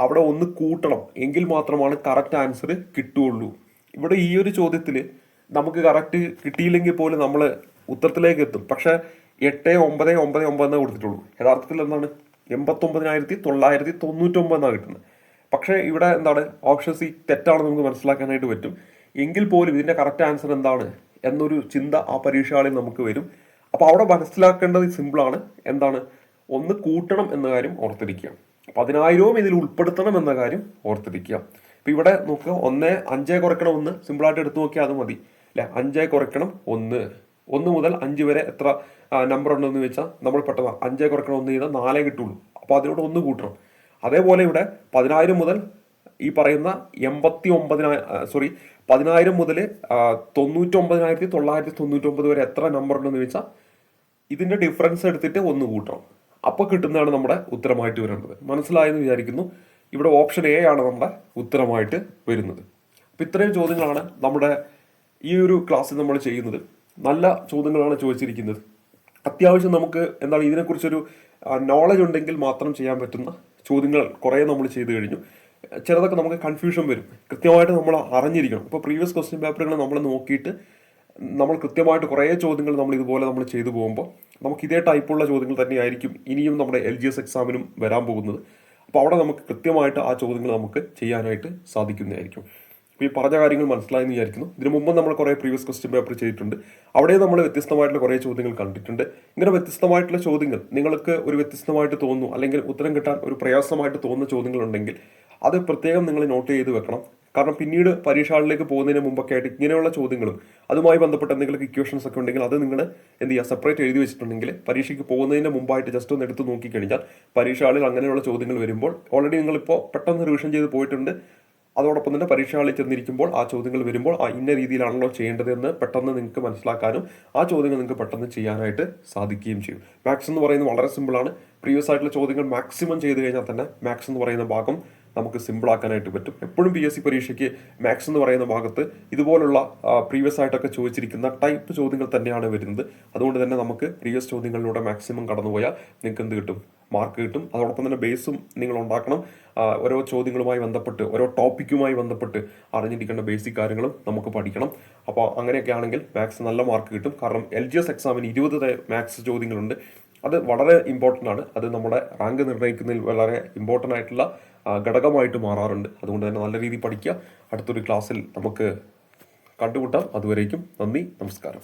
അവിടെ ഒന്ന് കൂട്ടണം. എങ്കിൽ മാത്രമാണ് കറക്റ്റ് ആൻസർ കിട്ടുകയുള്ളൂ. ഇവിടെ ഈ ഒരു ചോദ്യത്തിൽ നമുക്ക് കറക്റ്റ് കിട്ടിയില്ലെങ്കിൽ പോലും നമ്മൾ ഉത്തരത്തിലേക്ക് എത്തും. പക്ഷേ എട്ട് ഒമ്പത് ഒമ്പത് ഒമ്പത് എന്നേ കൊടുത്തിട്ടുള്ളൂ. യഥാർത്ഥത്തിൽ എന്താണ്? എൺപത്തൊമ്പതിനായിരത്തി തൊള്ളായിരത്തി തൊണ്ണൂറ്റൊമ്പതെന്നാണ് കിട്ടുന്നത്. പക്ഷേ ഇവിടെ എന്താണ്? ഓപ്ഷൻ സി തെറ്റാണെന്ന് നമുക്ക് മനസ്സിലാക്കാനായിട്ട് പറ്റും. എങ്കിൽ പോലും ഇതിന്റെ കറക്റ്റ് ആൻസർ എന്താണ്? എന്നൊരു ചിന്ത ആ പരീക്ഷകളിൽ നമുക്ക് വരും. അപ്പോൾ അവിടെ മനസ്സിലാക്കേണ്ടത് സിമ്പിളാണ് എന്താണ്? ഒന്ന് കൂട്ടണം എന്ന കാര്യം ഓർത്തിരിക്കുക. പതിനായിരവും ഇതിൽ ഉൾപ്പെടുത്തണം എന്ന കാര്യം ഓർത്തിരിക്കുക. അപ്പോൾ ഇവിടെ നോക്കുക. ഒന്ന് അഞ്ചേ കുറയ്ക്കണം. ഒന്ന് സിമ്പിളായിട്ട് എടുത്തു നോക്കിയാൽ അത് മതി. അല്ലെ അഞ്ചേ കുറയ്ക്കണം ഒന്ന്. ഒന്ന് മുതൽ അഞ്ച് വരെ എത്ര നമ്പർ ഉണ്ടെന്ന് വെച്ചാൽ നമ്മൾ പെട്ടെന്ന് അഞ്ചേ കുറയ്ക്കണം ഒന്ന് ചെയ്താൽ നാലേ കിട്ടുള്ളൂ. അപ്പോൾ അതിനോട് ഒന്ന് കൂട്ടണം. അതേപോലെ ഇവിടെ പതിനായിരം മുതൽ ഈ പറയുന്ന എൺപത്തി ഒമ്പതിനായിരം സോറി പതിനായിരം മുതൽ തൊണ്ണൂറ്റൊമ്പതിനായിരത്തി തൊള്ളായിരത്തി തൊണ്ണൂറ്റൊമ്പത് വരെ എത്ര നമ്പർ ഉണ്ടെന്ന് വെച്ചാൽ ഇതിന്റെ ഡിഫറൻസ് എടുത്തിട്ട് ഒന്ന് കൂട്ടണം. അപ്പോൾ കിട്ടുന്നതാണ് നമ്മുടെ ഉത്തരമായിട്ട് വരേണ്ടത് മനസ്സിലായെന്ന് വിചാരിക്കുന്നു. ഇവിടെ ഓപ്ഷൻ എ ആണ് നമ്മുടെ ഉത്തരമായിട്ട് വരുന്നത്. അപ്പോൾ ഇത്രയും ചോദ്യങ്ങളാണ് നമ്മുടെ ഈ ഒരു ക്ലാസ്സിൽ നമ്മൾ ചെയ്യുന്നത്. നല്ല ചോദ്യങ്ങളാണ് ചോദിച്ചിരിക്കുന്നത്. അത്യാവശ്യം നമുക്ക് എന്താണ് ഇതിനെക്കുറിച്ചൊരു നോളജ് ഉണ്ടെങ്കിൽ മാത്രം ചെയ്യാൻ പറ്റുന്ന ചോദ്യങ്ങൾ കുറേ നമ്മൾ ചെയ്തു കഴിഞ്ഞു. ചിലതൊക്കെ നമുക്ക് കൺഫ്യൂഷൻ വരും. കൃത്യമായിട്ട് നമ്മൾ അറിഞ്ഞിരിക്കണം. ഇപ്പോൾ പ്രീവിയസ് ക്വസ്റ്റ്യൻ പേപ്പറുകൾ നമ്മൾ നോക്കിയിട്ട് നമ്മൾ കൃത്യമായിട്ട് കുറേ ചോദ്യങ്ങൾ നമ്മൾ ഇതുപോലെ നമ്മൾ ചെയ്തു പോകുമ്പോൾ നമുക്ക് ഇതേ ടൈപ്പുള്ള ചോദ്യങ്ങൾ തന്നെയായിരിക്കും ഇനിയും നമ്മുടെ എൽ ജി എസ് എക്സാമിനും വരാൻ പോകുന്നത്. അപ്പോൾ അവിടെ നമുക്ക് കൃത്യമായിട്ട് ആ ചോദ്യങ്ങൾ നമുക്ക് ചെയ്യാനായിട്ട് സാധിക്കുന്നതായിരിക്കും. ഈ പറഞ്ഞ കാര്യങ്ങൾ മനസ്സിലായെന്ന് വിചാരിക്കുന്നു. ഇതിനു മുമ്പ് നമ്മൾ കുറേ പ്രീവിയസ് ക്വസ്റ്റ്യൻ പേപ്പർ ചെയ്തിട്ടുണ്ട്. അവിടെ നമ്മൾ വ്യത്യസ്തമായിട്ടുള്ള കുറേ ചോദ്യങ്ങൾ കണ്ടിട്ടുണ്ട്. ഇങ്ങനെ വ്യത്യസ്തമായിട്ടുള്ള ചോദ്യങ്ങൾ നിങ്ങൾക്ക് ഒരു വ്യത്യസ്തമായിട്ട് തോന്നുന്നു അല്ലെങ്കിൽ ഉത്തരം കിട്ടാൻ ഒരു പ്രയാസമായിട്ട് തോന്നുന്ന ചോദ്യങ്ങളുണ്ടെങ്കിൽ അത് പ്രത്യേകം നിങ്ങൾ നോട്ട് ചെയ്ത് വെക്കണം. കാരണം പിന്നീട് പരീക്ഷകളിലേക്ക് പോകുന്നതിന് മുമ്പൊക്കെ ആയിട്ട് ഇങ്ങനെയുള്ള ചോദ്യങ്ങളും അതുമായി ബന്ധപ്പെട്ട എന്തെങ്കിലും ഇക്വേഷൻസ് ഒക്കെ ഉണ്ടെങ്കിൽ അത് നിങ്ങൾ എന്ത് ചെയ്യുക സെപ്പറേറ്റ് എഴുതി വെച്ചിട്ടുണ്ടെങ്കിൽ പരീക്ഷയ്ക്ക് പോകുന്നതിന് മുമ്പായിട്ട് ജസ്റ്റ് ഒന്ന് എടുത്ത് നോക്കിക്കഴിഞ്ഞാൽ പരീക്ഷകളിൽ അങ്ങനെയുള്ള ചോദ്യങ്ങൾ വരുമ്പോൾ ഓൾറെഡി നിങ്ങളിപ്പോൾ പെട്ടെന്ന് റിവിഷൻ ചെയ്ത് പോയിട്ടുണ്ട്. അതോടൊപ്പം തന്നെ പരീക്ഷകളിൽ ചെന്നിരിക്കുമ്പോൾ ആ ചോദ്യങ്ങൾ വരുമ്പോൾ ആ ഇന്ന രീതിയിലാണല്ലോ ചെയ്യേണ്ടതെന്ന് പെട്ടെന്ന് നിങ്ങൾക്ക് മനസ്സിലാക്കാനും ആ ചോദ്യങ്ങൾ നിങ്ങൾക്ക് പെട്ടെന്ന് ചെയ്യാനായിട്ട് സാധിക്കുകയും ചെയ്യും. മാത്സ് എന്ന് പറയുന്നത് വളരെ സിമ്പിളാണ് പ്രീവിയസ് ആയിട്ടുള്ള ചോദ്യങ്ങൾ മാക്സിമം ചെയ്ത് കഴിഞ്ഞാൽ തന്നെ മാത്സ് എന്ന് പറയുന്ന ഭാഗം നമുക്ക് സിമ്പിളാക്കാനായിട്ട് പറ്റും. എപ്പോഴും പി എസ് സി പരീക്ഷയ്ക്ക് മാത്സ് എന്ന് പറയുന്ന ഭാഗത്ത് ഇതുപോലുള്ള പ്രീവിയസ് ആയിട്ടൊക്കെ ചോദിച്ചിരിക്കുന്ന ടൈപ്പ് ചോദ്യങ്ങൾ തന്നെയാണ് വരുന്നത്. അതുകൊണ്ട് തന്നെ നമുക്ക് പ്രീവിയസ് ചോദ്യങ്ങളിലൂടെ മാക്സിമം കടന്നുപോയാൽ നിങ്ങൾക്ക് എന്ത് കിട്ടും? മാർക്ക് കിട്ടും. അതോടൊപ്പം തന്നെ ബേസും നിങ്ങൾ ഉണ്ടാക്കണം. ഓരോ ചോദ്യങ്ങളുമായി ബന്ധപ്പെട്ട് ഓരോ ടോപ്പിക്കുമായി ബന്ധപ്പെട്ട് അറിഞ്ഞിരിക്കേണ്ട ബേസിക് കാര്യങ്ങളും നമുക്ക് പഠിക്കണം. അപ്പോൾ അങ്ങനെയൊക്കെ ആണെങ്കിൽ മാത്സ് നല്ല മാർക്ക് കിട്ടും. കാരണം എൽ ജി എസ് എക്സാമിന് ഇരുപത് മാത്സ് ചോദ്യങ്ങളുണ്ട്. അത് വളരെ ഇമ്പോർട്ടന്റ് ആണ്. അത് നമ്മുടെ റാങ്ക് നിർണയിക്കുന്നതിൽ വളരെ ഇമ്പോർട്ടന്റ് ആയിട്ടുള്ള ഘടകമായിട്ട് മാറാറുണ്ട്. അതുകൊണ്ട് തന്നെ നല്ല രീതിയിൽ പഠിക്കുക. അടുത്തൊരു ക്ലാസ്സിൽ നമുക്ക് കണ്ടുമുട്ടാം. അതുവരേക്കും നന്ദി നമസ്കാരം.